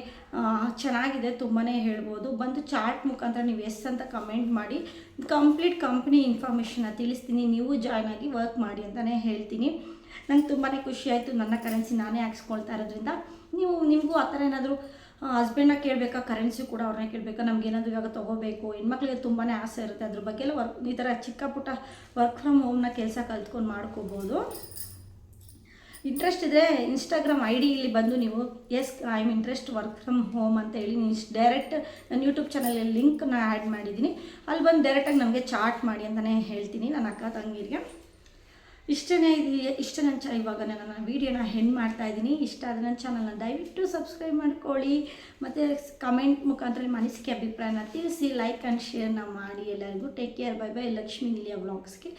ಚೆನ್ನಾಗಿದೆ ತುಂಬಾ ಹೇಳ್ಬೋದು. ಬಂದು ಚಾಟ್ ಮುಖಾಂತರ ನೀವು ಎಸ್ ಅಂತ ಕಮೆಂಟ್ ಮಾಡಿ ಕಂಪ್ಲೀಟ್ ಕಂಪ್ನಿ ಇನ್ಫಾರ್ಮೇಷನ್ನ ತಿಳಿಸ್ತೀನಿ. ನೀವು ಜಾಯ್ನ್ ಆಗಿ ವರ್ಕ್ ಮಾಡಿ ಅಂತಲೇ ಹೇಳ್ತೀನಿ. ನಂಗೆ ತುಂಬಾ ಖುಷಿ ಆಯಿತು. ನನ್ನ ಕರೆನ್ಸಿ ನಾನೇ ಹಾಕ್ಸ್ಕೊಳ್ತಾ ಇರೋದ್ರಿಂದ. ನೀವು, ನಿಮಗೂ ಆ ಥರ ಏನಾದರೂ ಹಸ್ಬೆಂಡ್ನ ಕೇಳಬೇಕಾ? ಕರೆನ್ಸಿ ಕೂಡ ಅವ್ರನ್ನ ಕೇಳಬೇಕಾ? ನಮ್ಗೆ ಏನಾದರೂ ಇವಾಗ ತೊಗೋಬೇಕು. ಹೆಣ್ಮಕ್ಳಿಗೆ ತುಂಬಾ ಆಸೆ ಇರುತ್ತೆ. ಅದ್ರ ಬಗ್ಗೆ ಎಲ್ಲ ವರ್ಕ್ ಈ ಥರ ಚಿಕ್ಕ ಪುಟ್ಟ ವರ್ಕ್ ಫ್ರಮ್ ಹೋಮ್ನ ಕೆಲಸ ಕಲ್ತ್ಕೊಂಡು ಮಾಡ್ಕೋಬೋದು. ಇಂಟ್ರೆಸ್ಟ್ ಇದ್ದರೆ ಇನ್ಸ್ಟಾಗ್ರಾಮ್ ಐ ಡಿ ಇಲ್ಲಿ ಬಂದು ನೀವು yes I am interest work from home ಅಂತ ಹೇಳಿ ನೀವು ಡೈರೆಕ್ಟ್ ನನ್ನ ಯೂಟ್ಯೂಬ್ ಚಾನಲಲ್ಲಿ ಲಿಂಕ್ನ ಆ್ಯಡ್ ಮಾಡಿದ್ದೀನಿ. ಅಲ್ಲಿ ಬಂದು ಡೈರೆಕ್ಟಾಗಿ ನಮಗೆ ಚಾಟ್ ಮಾಡಿ ಅಂತಲೇ ಹೇಳ್ತೀನಿ ನನ್ನ ಅಕ್ಕ ತಂಗಿರಿಗೆ. ಇಷ್ಟನೇ ಇದು, ಇಷ್ಟ ನನ್ನ ಚ ಇವಾಗ ನಾನು ನನ್ನ ವೀಡಿಯೋನ ಹೆಣ್ಣು ಮಾಡ್ತಾ ಇದ್ದೀನಿ. ಇಷ್ಟ ಆದ ನನ್ನ ಚಾನಲ್ನ ದಯವಿಟ್ಟು ಸಬ್ಸ್ಕ್ರೈಬ್ ಮಾಡ್ಕೊಳ್ಳಿ. ಮತ್ತು ಕಮೆಂಟ್ ಮುಖಾಂತರ ನಿಮ್ಮ ಅನಿಸಿಕೆ ಅಭಿಪ್ರಾಯನ ತಿಳಿಸಿ ಲೈಕ್ ಆ್ಯಂಡ್ ಶೇರ್ನ ಮಾಡಿ ಎಲ್ಲರಿಗೂ. Take care bye bye Lakshmi Nilaya ಬ್ಲಾಗ್ಸ್ಗೆ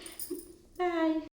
ಬಾಯ್